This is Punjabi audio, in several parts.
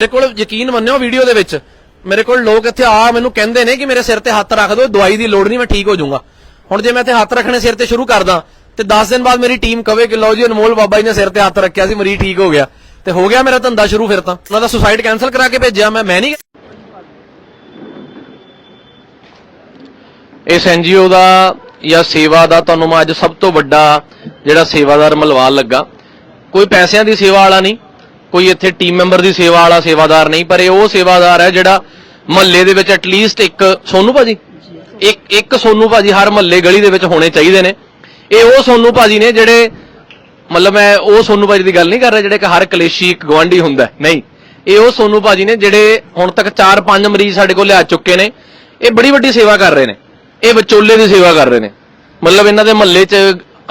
ਮੇਰੇ ਕੋਲ ਯਕੀਨ ਮੰਨਿਓ ਵੀਡੀਓ ਦੇ ਵਿੱਚ। ਮੇਰੇ ਕੋਲ ਲੋਕ ਇੱਥੇ ਆ ਮੈਨੂੰ ਕਹਿੰਦੇ ਨੇ ਕਿ ਮੇਰੇ ਸਿਰ ਤੇ ਹੱਥ ਰੱਖ ਦਿਓ, ਦਵਾਈ ਦੀ ਲੋੜ ਨਹੀਂ, ਮੈਂ ਠੀਕ ਹੋ ਜਾਊਂਗਾ। ਹੁਣ ਜੇ ਮੈਂ ਇੱਥੇ ਹੱਥ ਰੱਖਣੇ ਸਿਰ ਤੇ ਸ਼ੁਰੂ ਕਰਦਾ, ਤੇ 10 ਦਿਨ ਬਾਅਦ ਮੇਰੀ ਟੀਮ ਕਵੇ ਕਿ ਲਓ ਜੀ, ਅਨਮੋਲ ਬਾਬਾ ਜੀ ਨੇ ਸਿਰ ਤੇ ਹੱਥ ਰੱਖਿਆ ਸੀ, ਮਰੀਜ਼ ਠੀਕ ਹੋ ਗਿਆ। ਤੇ ਹੋ ਗਿਆ ਮੇਰਾ ਧੰਦਾ ਸ਼ੁਰੂ ਫਿਰ ਤਾਂ। ਉਹਨਾਂ ਦਾ ਸੁਸਾਈਡ ਕੈਨਸਲ ਕਰਾ ਕੇ ਭੇਜਿਆ, ਮੈਂ ਮੈਂ ਨਹੀਂ ਇਸ ਐਨਜੀਓ ਦਾ ਜਾਂ ਸੇਵਾ ਦਾ ਤੁਹਾਨੂੰ ਮੈਂ ਅੱਜ ਸਭ ਤੋਂ ਵੱਡਾ ਜਿਹੜਾ ਸੇਵਾਦਾਰ ਮਲਵਾਲ ਲੱਗਾ। ਕੋਈ ਪੈਸਿਆਂ ਦੀ ਸੇਵਾ ਵਾਲਾ ਨਹੀਂ। ਕੋਈ ਇੱਥੇ ਟੀਮ ਮੈਂਬਰ ਦੀ ਸੇਵਾ ਵਾਲਾ ਸੇਵਾਦਾਰ ਨਹੀਂ, ਪਰ ਇਹ ਉਹ ਸੇਵਾਦਾਰ ਹੈ ਜਿਹੜਾ ਮਹੱਲੇ ਦੇ ਵਿੱਚ ਐਟਲੀਸਟ ਇੱਕ ਸੋਨੂ ਭਾਜੀ, ਇੱਕ ਇੱਕ ਸੋਨੂ ਭਾਜੀ ਹਰ ਮਹੱਲੇ ਗਲੀ ਦੇ ਵਿੱਚ ਹੋਣੇ ਚਾਹੀਦੇ ਨੇ। ਇਹ ਉਹ ਸੋਨੂ ਭਾਜੀ ਨੇ ਜਿਹੜੇ, ਮਤਲਬ ਮੈਂ ਉਹ ਸੋਨੂ ਭਾਜੀ ਦੀ ਗੱਲ ਨਹੀਂ ਕਰ ਰਿਹਾ ਜਿਹੜੇ ਕਿ ਹਰ ਕਲੇਸ਼ੀ ਇੱਕ ਗਵਾਂਢੀ ਹੁੰਦਾ ਨਹੀਂ, ਇਹ ਉਹ ਸੋਨੂ ਭਾਜੀ ਨੇ ਜਿਹੜੇ ਹੁਣ ਤੱਕ 4-5 ਮਰੀਜ਼ ਸਾਡੇ ਕੋਲ ਲਿਆ ਚੁੱਕੇ ਨੇ, ਇਹ ਬੜੀ ਵੱਡੀ ਸੇਵਾ ਕਰ ਰਹੇ ਨੇ। ਇਹ ਵਿਚੋਲੇ ਦੀ ਸੇਵਾ ਕਰ ਰਹੇ ਨੇ। ਮਤਲਬ ਇਹਨਾਂ ਦੇ ਮਹੱਲੇ 'ਚ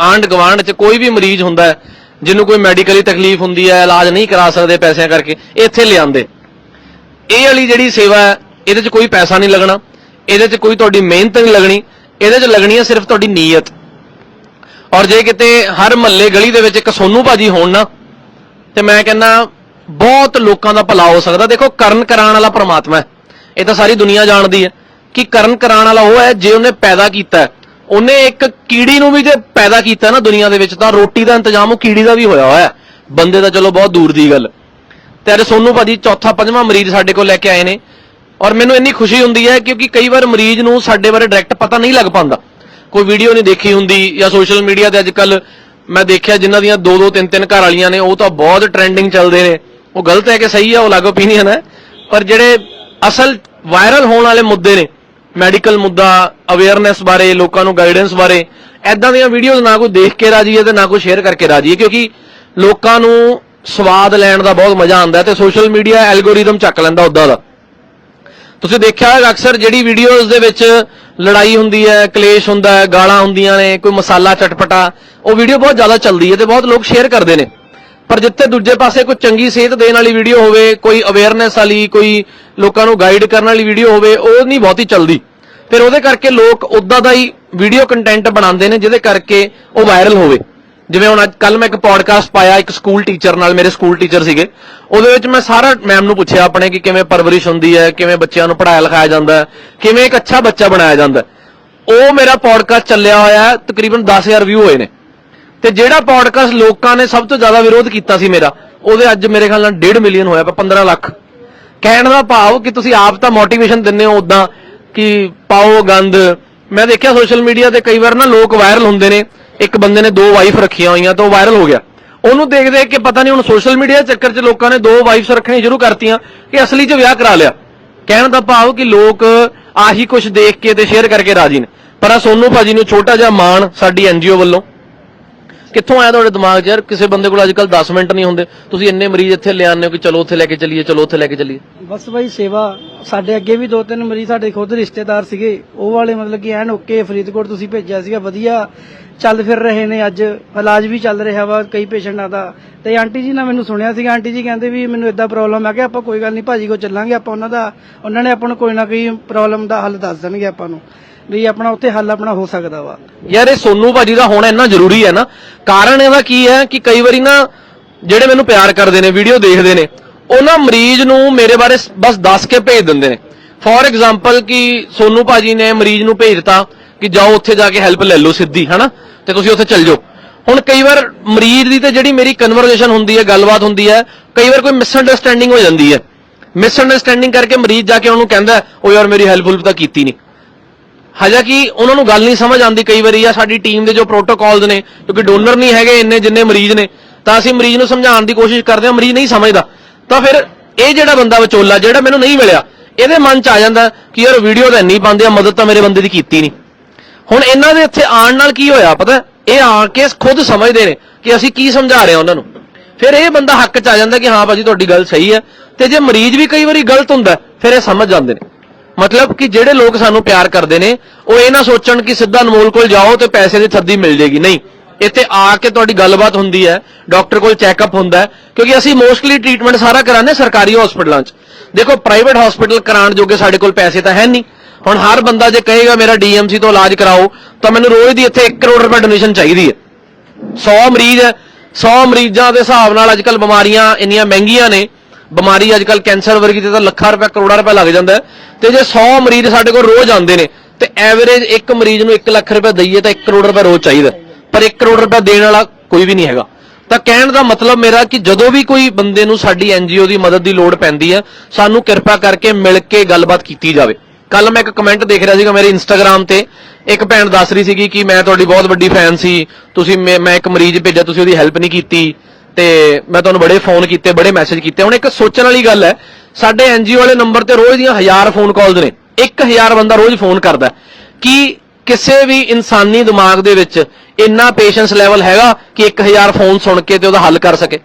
ਆਂਢ ਗਵਾਂਢ 'ਚ ਕੋਈ ਵੀ ਮਰੀਜ਼ ਹੁੰਦਾ ਹੈ ਜਿਹਨੂੰ ਕੋਈ ਮੈਡੀਕਲੀ ਤਕਲੀਫ ਹੁੰਦੀ ਹੈ, ਇਲਾਜ ਨਹੀਂ ਕਰਾ ਸਕਦੇ ਪੈਸਿਆਂ ਕਰਕੇ ਇਹ ਇੱਥੇ ਲਿਆਂਦੇ। ਇਹ ਵਾਲੀ ਜਿਹੜੀ ਸੇਵਾ ਹੈ, ਇਹਦੇ 'ਚ ਕੋਈ ਪੈਸਾ ਨਹੀਂ ਲੱਗਣਾ। ਇਹਦੇ 'ਚ ਕੋਈ ਤੁਹਾਡੀ ਮਿਹਨਤ ਨਹੀਂ ਲੱਗਣੀ। ਇਹਦੇ 'ਚ ਲੱਗਣੀ ਹੈ ਸਿਰਫ ਤੁਹਾਡੀ ਨੀਅਤ। ਔਰ ਜੇ ਕਿਤੇ ਹਰ ਮਹੱਲੇ ਗਲੀ ਦੇ ਵਿੱਚ ਇੱਕ ਸੋਨੂ ਭਾਜੀ ਹੋਣ ਨਾ, ਤੇ ਮੈਂ ਕਹਿੰਦਾ, ਬਹੁਤ ਲੋਕਾਂ ਦਾ ਭਲਾ ਹੋ ਸਕਦਾ। ਦੇਖੋ, ਕਰਨ ਕਰਾਉਣ ਵਾਲਾ ਪਰਮਾਤਮਾ ਹੈ। ਇਹ ਤਾਂ ਸਾਰੀ ਦੁਨੀਆ ਜਾਣਦੀ ਹੈ ਕਿ ਕਰਨ ਕਰਾਉਣ ਵਾਲਾ ਉਹ ਹੈ, ਜੇ ਉਹਨੇ ਪੈਦਾ ਕੀਤਾ ਉਹਨੇ ਇੱਕ ਕੀੜੀ ਨੂੰ ਵੀ ਜੇ ਪੈਦਾ ਕੀਤਾ ਨਾ ਦੁਨੀਆ ਦੇ ਵਿੱਚ, ਤਾਂ ਰੋਟੀ ਦਾ ਇੰਤਜ਼ਾਮ ਉਹ ਕੀੜੀ ਦਾ ਵੀ ਹੋਇਆ ਹੋਇਆ ਬੰਦੇ ਦਾ ਚਲੋ ਬਹੁਤ ਦੂਰ ਦੀ ਗੱਲ। ਤੇ ਅੱਜ ਸੋਨੂ ਭਾਜੀ ਚੌਥਾ, ਪੰਜਵਾਂ ਮਰੀਜ਼ ਸਾਡੇ ਕੋਲ ਲੈ ਕੇ ਆਏ ਨੇ। ਔਰ ਮੈਨੂੰ ਇੰਨੀ ਖੁਸ਼ੀ ਹੁੰਦੀ ਹੈ ਕਿਉਂਕਿ ਕਈ ਵਾਰ ਮਰੀਜ਼ ਨੂੰ ਸਾਡੇ ਬਾਰੇ ਡਾਇਰੈਕਟ ਪਤਾ ਨਹੀਂ ਲੱਗ ਪਾਉਂਦਾ। ਕੋਈ ਵੀਡੀਓ ਨਹੀਂ ਦੇਖੀ ਹੁੰਦੀ ਜਾਂ ਸੋਸ਼ਲ ਮੀਡੀਆ ਤੇ ਅੱਜ ਅੱਜਕੱਲ ਮੈਂ ਦੇਖਿਆ ਜਿਨ੍ਹਾਂ ਦੀਆਂ ਦੋ ਦੋ ਤਿੰਨ ਤਿੰਨ ਘਰ ਵਾਲੀਆਂ ਨੇ, ਉਹ ਤਾਂ ਬਹੁਤ ਟ੍ਰੈਂਡਿੰਗ ਚੱਲਦੇ ਨੇ। ਉਹ ਗਲਤ ਹੈ ਕਿ ਸਹੀ ਹੈ, ਉਹ ਅਲੱਗ ਓਪੀਨੀਅਨ ਹੈ ਪਰ ਜਿਹੜੇ ਅਸਲ ਵਾਇਰਲ ਹੋਣ ਵਾਲੇ ਮੁੱਦੇ ਨੇ ਮੈਡੀਕਲ ਮੁੱਦਾ ਅਵੇਅਰਨੈਸ ਬਾਰੇ, ਲੋਕਾਂ ਨੂੰ ਗਾਈਡੈਂਸ ਬਾਰੇ ਐਦਾਂ ਦੀਆਂ ਵੀਡੀਓਜ਼ ਨਾ ਕੋਈ ਦੇਖ ਕੇ ਰਾਜੀ ਹੈ ਤੇ ਨਾ ਕੋਈ ਸ਼ੇਅਰ ਕਰਕੇ ਰਾਜੀ ਹੈ, ਕਿਉਂਕਿ ਲੋਕਾਂ ਨੂੰ ਸਵਾਦ ਲੈਣ ਦਾ ਬਹੁਤ ਮਜ਼ਾ ਆਉਂਦਾ ਹੈ ਤੇ ਸੋਸ਼ਲ ਮੀਡੀਆ ਐਲਗੋਰਿਦਮ ਚੱਕ ਲੈਂਦਾ ਉਦਾਂ ਦਾ। ਤੁਸੀਂ ਦੇਖਿਆ ਹੋਵੇਗਾ ਅਕਸਰ ਜਿਹੜੀ ਵੀਡੀਓਜ਼ ਦੇ ਵਿੱਚ ਲੜਾਈ ਹੁੰਦੀ ਹੈ, ਕਲੇਸ਼ ਹੁੰਦਾ ਹੈ, ਗਾਲਾਂ ਹੁੰਦੀਆਂ ਨੇ, ਕੋਈ ਮਸਾਲਾ ਚਟਪਟਾ, ਉਹ ਵੀਡੀਓ ਬਹੁਤ ਜ਼ਿਆਦਾ ਚੱਲਦੀ ਹੈ ਤੇ ਬਹੁਤ ਲੋਕ ਸ਼ੇਅਰ ਕਰਦੇ ਨੇ। ਪਰ ਜਿੱਥੇ ਦੂਜੇ ਪਾਸੇ ਕੋਈ ਚੰਗੀ ਸਿਹਤ ਦੇਣ ਵਾਲੀ ਵੀਡੀਓ ਹੋਵੇ, ਕੋਈ ਅਵੇਅਰਨੈਸ ਵਾਲੀ, ਕੋਈ ਲੋਕਾਂ ਨੂੰ ਗਾਈਡ ਕਰਨ ਵਾਲੀ ਵੀਡੀਓ ਹੋਵੇ, ਉਹ ਨਹੀਂ ਬਹੁਤੀ ਚੱਲਦੀ। ਫਿਰ ਉਹਦੇ ਕਰਕੇ ਲੋਕ ਉਦਾਂ ਦਾ ਹੀ ਵੀਡੀਓ ਕੰਟੈਂਟ ਬਣਾਉਂਦੇ ਨੇ, ਜਿਹਦੇ ਕਰਕੇ ਉਹ ਵਾਇਰਲ ਹੋਵੇ। ਜਿਵੇਂ ਹੁਣ ਅੱਜ ਕੱਲ ਮੈਂ ਇੱਕ ਪੋਡਕਾਸਟ ਪਾਇਆ, ਇੱਕ ਸਕੂਲ ਟੀਚਰ ਨਾਲ ਮੇਰੇ ਸਕੂਲ ਟੀਚਰ ਸੀਗੇ। ਉਹਦੇ ਵਿੱਚ ਮੈਂ ਸਾਰਾ ਮੈਮ ਨੂੰ ਪੁੱਛਿਆ ਆਪਣੇ ਕਿ ਕਿਵੇਂ ਪਰਵਰਿਸ਼ ਹੁੰਦੀ ਹੈ, ਕਿਵੇਂ ਬੱਚਿਆਂ ਨੂੰ ਪੜਾਇਆ ਲਿਖਾਇਆ ਜਾਂਦਾ ਹੈ, ਕਿਵੇਂ ਇੱਕ ਅੱਛਾ ਬੱਚਾ ਬਣਾਇਆ ਜਾਂਦਾ ਉਹ ਮੇਰਾ ਪੋਡਕਾਸਟ ਚੱਲਿਆ ਹੋਇਆ ਹੈ, ਤਕਰੀਬਨ 10000 ਵਿਊ ਹੋਏ ਨੇ। ਤੇ ਜਿਹੜਾ ਪੋਡਕਾਸਟ ਲੋਕਾਂ ਨੇ ਸਭ ਤੋਂ ਜ਼ਿਆਦਾ ਵਿਰੋਧ ਕੀਤਾ ਸੀ ਮੇਰਾ, ਉਹਦੇ ਅੱਜ ਮੇਰੇ ਖਿਆਲ ਨਾਲ 1.5 ਮਿਲੀਅਨ ਹੋਇਆ ਪਿਆ 15 ਲੱਖ। ਕਹਿਣ ਦਾ ਭਾਵ ਕਿ ਤੁਸੀਂ ਆਪ ਤਾਂ ਮੋਟੀਵੇਸ਼ਨ ਦਿੰਦੇ ਹੋ ਉਦਾਂ ਕਿ ਪਾਓ ਗੰਦ। ਮੈਂ ਦੇਖਿਆ ਸੋਸ਼ਲ ਮੀਡੀਆ ਤੇ ਕਈ ਵਾਰ ਨਾ ਲੋਕ ਵਾਇਰਲ ਹੁੰਦੇ ਨੇ। ਇੱਕ ਬੰਦੇ ਨੇ ਦੋ ਵਾਈਫ ਰੱਖੀਆਂ ਹੋਈਆਂ ਤਾਂ ਉਹ ਵਾਇਰਲ ਹੋ ਗਿਆ। ਉਹਨੂੰ ਦੇਖ ਦੇਖ ਕੇ ਪਤਾ ਨਹੀਂ ਹੁਣ ਸੋਸ਼ਲ ਮੀਡੀਆ ਚੱਕਰ 'ਚ ਲੋਕਾਂ ਨੇ ਦੋ ਵਾਈਫਸ ਰੱਖਣੀਆਂ ਸ਼ੁਰੂ ਕਰਤੀਆਂ ਕਿ ਅਸਲੀ 'ਚ ਵਿਆਹ ਕਰਾ ਲਿਆ। ਕਹਿਣ ਦਾ ਭਾਵ ਕਿ ਲੋਕ ਆਹੀ ਕੁਝ ਦੇਖ ਕੇ ਤੇ ਸ਼ੇਅਰ ਕਰਕੇ ਰਾਜੀ ਨੇ। ਪਰ ਆ ਸੋਨੂ ਭਾਜੀ ਨੂੰ ਛੋਟਾ ਜਿਹਾ ਮਾਣ ਸਾਡੀ ਐਨਜੀਓ ਵੱਲੋਂ ਕਿੱਥੋਂ ਆਇਆ ਤੁਹਾਡੇ ਦਿਮਾਗ 'ਚ ਯਾਰ? ਕਿਸੇ ਬੰਦੇ ਕੋਲ ਅੱਜਕੱਲ 10 ਮਿੰਟ ਨਹੀਂ ਹੁੰਦੇ। ਤੁਸੀਂ ਇੰਨੇ ਮਰੀਜ਼ ਇੱਥੇ ਲਿਆਉਂਦੇ ਹੋ ਕਿ ਚਲੋ ਉੱਥੇ ਲੈ ਕੇ ਚੱਲੀਏ, ਚਲੋ ਉੱਥੇ ਲੈ ਕੇ ਚੱਲੀਏ। ਬਸ ਬਾਈ ਸੇਵਾ, ਸਾਡੇ ਅੱਗੇ ਵੀ ਦੋ ਤਿੰਨ ਮਰੀਜ਼ ਸਾਡੇ ਖੁਦ ਰਿਸ਼ਤੇਦਾਰ ਸੀਗੇ। ਉਹ ਵਾਲੇ ਮਤਲਬ ਕਿ ਐਨ ਓਕੇ, ਫਰੀਦਕੋਟ ਤੁਸੀਂ ਭੇਜਿਆ ਸੀਗਾ, ਵਧੀਆ। ਚੱਲ ਫਿਰ ਰਹੇ ਨੇ ਅੱਜ। ਇਲਾਜ ਵੀ ਚੱਲ ਰਿਹਾ ਵਾ ਕਈ ਪੇਸ਼ੈਂਟਾਂ ਦਾ। ਤੇ ਆਂਟੀ ਜੀ ਨਾਲ ਮੈਨੂੰ ਸੁਣਿਆ ਸੀਗਾ, ਆਂਟੀ ਜੀ ਕਹਿੰਦੇ ਵੀ ਮੈਨੂੰ ਇਦਾਂ ਪ੍ਰੋਬਲਮ ਆ। ਕਿ ਆਪਾਂ ਕੋਈ ਗੱਲ ਨਹੀਂ, ਭਾਜੀ ਕੋ ਚੱਲਾਂਗੇ ਆਪਾਂ ਉਹਨਾਂ ਦਾ। ਉਹਨਾਂ ਨੇ ਆਪਾਂ ਨੂੰ ਕੋਈ ਨਾ ਕੋਈ ਪ੍ਰੋਬਲਮ ਦਾ ਹੱਲ ਦੱਸ ਦੇਣਗੇ ਆਪਾਂ ਨੂੰ। ਵੀ ਆਪਣਾ ਉੱਥੇ ਹੱਲ ਆਪਣਾ ਹੋ ਸਕਦਾ ਵਾ। ਯਾਰ, ਇਹ ਸੋਨੂ ਭਾਜੀ ਦਾ ਹੋਣਾ ਇੰਨਾ ਜ਼ਰੂਰੀ ਹੈ ਨਾ। ਕਾਰਨ ਇਹਦਾ ਕੀ ਹੈ ਕਿ ਕਈ ਵਾਰੀ ਨਾ ਜਿਹੜੇ ਮੈਨੂੰ ਪਿਆਰ ਕਰਦੇ ਨੇ ਵੀਡੀਓ ਦੇਖਦੇ ਨੇ ਉਹਨਾਂ ਮਰੀਜ਼ ਨੂੰ ਮੇਰੇ ਬਾਰੇ ਬਸ ਦੱਸ ਕੇ ਭੇਜ ਦਿੰਦੇ ਨੇ। ਫੋਰ ਐਗਜ਼ਾਮਪਲ ਕਿ ਸੋਨੂ ਭਾਜੀ ਨੇ ਮਰੀਜ਼ ਨੂੰ ਭੇਜ ਦਿੱਤਾ ਕਿ ਜਾਓ ਉੱਥੇ ਜਾ ਕੇ ਹੈਲਪ ਲੈ ਲਓ ਸਿੱਧੀ, ਹਨਾ? ਤੇ ਤੁਸੀਂ ਉੱਥੇ ਚੱਲ ਜਾਓ। ਹੁਣ ਕਈ ਵਾਰ ਮਰੀਜ਼ ਦੀ ਤੇ ਜਿਹੜੀ ਮੇਰੀ ਕਨਵਰਸੇਸ਼ਨ ਹੁੰਦੀ ਹੈ, ਗੱਲਬਾਤ ਹੁੰਦੀ ਹੈ, ਕਈ ਵਾਰ ਕੋਈ ਮਿਸ ਅੰਡਰਸਟੈਂਡਿੰਗ ਹੋ ਜਾਂਦੀ ਹੈ। ਮਿਸ ਅੰਡਰਸਟੈਂਡਿੰਗ ਕਰਕੇ ਮਰੀਜ਼ ਜਾ ਕੇ ਉਹਨੂੰ ਕਹਿੰਦਾ ਉਹ ਯਾਰ, ਮੇਰੀ ਹੈਲਪ ਹੁਲਪ ਤਾਂ ਕੀਤੀ ਨਹੀਂ ਹਾਜਾ ਕਿ ਉਹਨਾਂ ਨੂੰ ਗੱਲ ਨਹੀਂ ਸਮਝ ਆਉਂਦੀ ਕਈ ਵਾਰੀ ਆ ਸਾਡੀ ਟੀਮ ਦੇ ਜੋ ਪ੍ਰੋਟੋਕਾਲਸ ਨੇ, ਕਿਉਂਕਿ ਡੋਨਰ ਨਹੀਂ ਹੈਗੇ ਇੰਨੇ ਜਿੰਨੇ ਮਰੀਜ਼ ਨੇ, ਤਾਂ ਅਸੀਂ ਮਰੀਜ਼ ਨੂੰ ਸਮਝਾਉਣ ਦੀ ਕੋਸ਼ਿਸ਼ ਕਰਦੇ ਹਾਂ, ਮਰੀਜ਼ ਨਹੀਂ ਸਮਝਦਾ। ਤਾਂ ਫਿਰ ਇਹ ਜਿਹੜਾ ਬੰਦਾ ਵਿਚੋਲਾ, ਜਿਹੜਾ ਮੈਨੂੰ ਨਹੀਂ ਮਿਲਿਆ, ਇਹਦੇ ਮਨ 'ਚ ਆ ਜਾਂਦਾ ਕਿ ਯਾਰ ਵੀਡੀਓ ਤਾਂ ਇੰਨੀ ਪਾਉਂਦੇ ਆ, ਮਦਦ ਤਾਂ ਮੇਰੇ ਬੰਦੇ ਦੀ ਕੀਤੀ ਨਹੀਂ। ਹੁਣ ਇਹਨਾਂ ਦੇ ਇੱਥੇ ਆਉਣ ਨਾਲ ਕੀ ਹੋਇਆ ਪਤਾ? ਇਹ ਆ ਕੇ ਖੁਦ ਸਮਝਦੇ ਨੇ ਕਿ ਅਸੀਂ ਕੀ ਸਮਝਾ ਰਹੇ ਹਾਂ ਉਹਨਾਂ ਨੂੰ। ਫਿਰ ਇਹ ਬੰਦਾ ਹੱਕ 'ਚ ਆ ਜਾਂਦਾ ਕਿ ਹਾਂ ਭਾਜੀ ਤੁਹਾਡੀ ਗੱਲ ਸਹੀ ਹੈ, ਤੇ ਜੇ ਮਰੀਜ਼ ਵੀ ਕਈ ਵਾਰੀ ਗਲਤ ਹੁੰਦਾ, ਫਿਰ ਇਹ ਸਮਝ ਜਾਂਦੇ ਨੇ। ਮਤਲਬ ਕਿ ਜਿਹੜੇ ਲੋਕ ਸਾਨੂੰ ਪਿਆਰ ਕਰਦੇ ਨੇ, ਉਹ ਇਹ ਨਾ ਸੋਚਣ ਕਿ ਸਿੱਧਾ ਅਨਮੋਲ ਕੋਲ ਜਾਓ ਤੇ ਪੈਸੇ ਦੀ ਥੱਦੀ ਮਿਲ ਜੇਗੀ। ਨਹੀਂ, ਇੱਥੇ ਆ ਕੇ ਤੁਹਾਡੀ ਗੱਲਬਾਤ ਹੁੰਦੀ ਹੈ, ਡਾਕਟਰ ਕੋਲ ਚੈੱਕਅਪ ਹੁੰਦਾ ਕਿਉਂਕਿ ਅਸੀਂ ਮੋਸਟਲੀ ਟ੍ਰੀਟਮੈਂਟ ਸਾਰਾ ਕਰਾਉਂਦੇ ਸਰਕਾਰੀ ਹਸਪੀਟਲਾਂ 'ਚ ਦੇਖੋ ਪ੍ਰਾਈਵੇਟ ਹਸਪੀਟਲ ਕਰਾਉਣ ਜੋਗੇ ਸਾਡੇ ਕੋਲ ਪੈਸੇ ਤਾਂ ਹੈ ਨਹੀਂ। ਹੁਣ ਹਰ ਬੰਦਾ ਜੇ ਕਹੇਗਾ, ਮੇਰਾ ਡੀਐਮਸੀ ਤੋਂ ਇਲਾਜ ਕਰਾਓ, ਤਾਂ ਮੈਨੂੰ ਰੋਜ਼ ਦੀ ਇੱਥੇ 1 ਕਰੋੜ ਰੁਪਏ ਡੋਨੇਸ਼ਨ ਚਾਹੀਦੀ ਹੈ। 100 ਮਰੀਜ਼ ਹੈ 100 ਮਰੀਜ਼ਾਂ ਦੇ ਹਿਸਾਬ ਨਾਲ ਅੱਜਕੱਲ ਬਿਮਾਰੀਆਂ ਇੰਨੀਆਂ ਮਹਿੰਗੀਆਂ ਨੇ ਬਿਮਾਰੀ ਅੱਜ ਕੱਲ ਕੈਂਸਰ ਵਰਗੀ ਤੇ ਤਾਂ ਲੱਖਾਂ ਰੁਪਏ, ਕਰੋੜਾਂ ਰੁਪਏ ਲੱਗ ਜਾਂਦਾ ਤੇ ਜੇ 100 ਮਰੀਜ਼ ਸਾਡੇ ਕੋਲ ਰੋਜ਼ ਆਉਂਦੇ ਨੇ, ਤੇ ਐਵਰੇਜ ਇੱਕ ਮਰੀਜ਼ ਨੂੰ 1 ਲੱਖ ਰੁਪਏ ਦਈਏ ਤਾਂ 1 ਕਰੋੜ ਰੁਪਏ ਰੋਜ਼ ਚਾਹੀਦਾ ਪਰ 1 ਕਰੋੜ ਰੁਪਏ ਦੇਣ ਵਾਲਾ ਕੋਈ ਵੀ ਨਹੀਂ ਹੈਗਾ। ਤਾਂ ਕਹਿਣ ਦਾ ਮਤਲਬ ਮੇਰਾ ਕਿ ਜਦੋਂ ਵੀ ਕੋਈ ਬੰਦੇ ਨੂੰ ਸਾਡੀ ਐਨਜੀਓ ਦੀ ਮਦਦ ਦੀ ਲੋੜ ਪੈਂਦੀ ਹੈ, ਸਾਨੂੰ ਕਿਰਪਾ ਕਰਕੇ ਮਿਲ ਕੇ ਗੱਲਬਾਤ ਕੀਤੀ ਜਾਵੇ। ਕੱਲ ਮੈਂ ਇੱਕ ਕਮੈਂਟ ਦੇਖ ਰਿਹਾ ਸੀਗਾ ਮੇਰੇ ਇੰਸਟਾਗ੍ਰam ਤੇ। ਇੱਕ ਭੈਣ ਦੱਸ ਰਹੀ ਸੀਗੀ ਕਿ ਮੈਂ ਤੁਹਾਡੀ ਬਹੁਤ ਵੱਡੀ ਫੈਨ ਸੀ। ਤੁਸੀਂ ਮੈਂ ਮੈਂ ਇੱਕ ਮਰੀਜ਼ ਭੇਜਿਆ, ਤੁਸੀਂ ਉਹਦੀ ਹੈਲਪ ਨਹੀਂ ਕੀਤੀ। ਤੇ ਮੈਂ ਤੁਹਾਨੂੰ ਬੜੇ ਫੋਨ ਕੀਤੇ, ਬੜੇ ਮੈਸੇਜ ਕੀਤੇ। ਹੁਣ ਇੱਕ ਸੋਚਣ ਵਾਲੀ ਗੱਲ ਹੈ, ਸਾਡੇ ਐਨਜੀਓ ਵਾਲੇ ਨੰਬਰ ਤੇ ਰੋਜ਼ ਦੀਆਂ ਹਜ਼ਾਰ ਫੋਨ ਕਾਲਸ ਨੇ। 1000 ਬੰਦਾ ਰੋਜ਼ ਫੋਨ ਕਰਦਾ ਕਿ ਕਿਸੇ ਵੀ ਇਨਸਾਨੀ ਦਿਮਾਗ ਦੇ ਵਿੱਚ ਇੰਨਾ ਪੇਸ਼ੈਂਸ ਲੈਵਲ ਹੈਗਾ ਕਿ 1000 ਫੋਨ ਸੁਣ ਕੇ ਤੇ ਉਹਦਾ ਹੱਲ ਕਰ ਸਕੇ?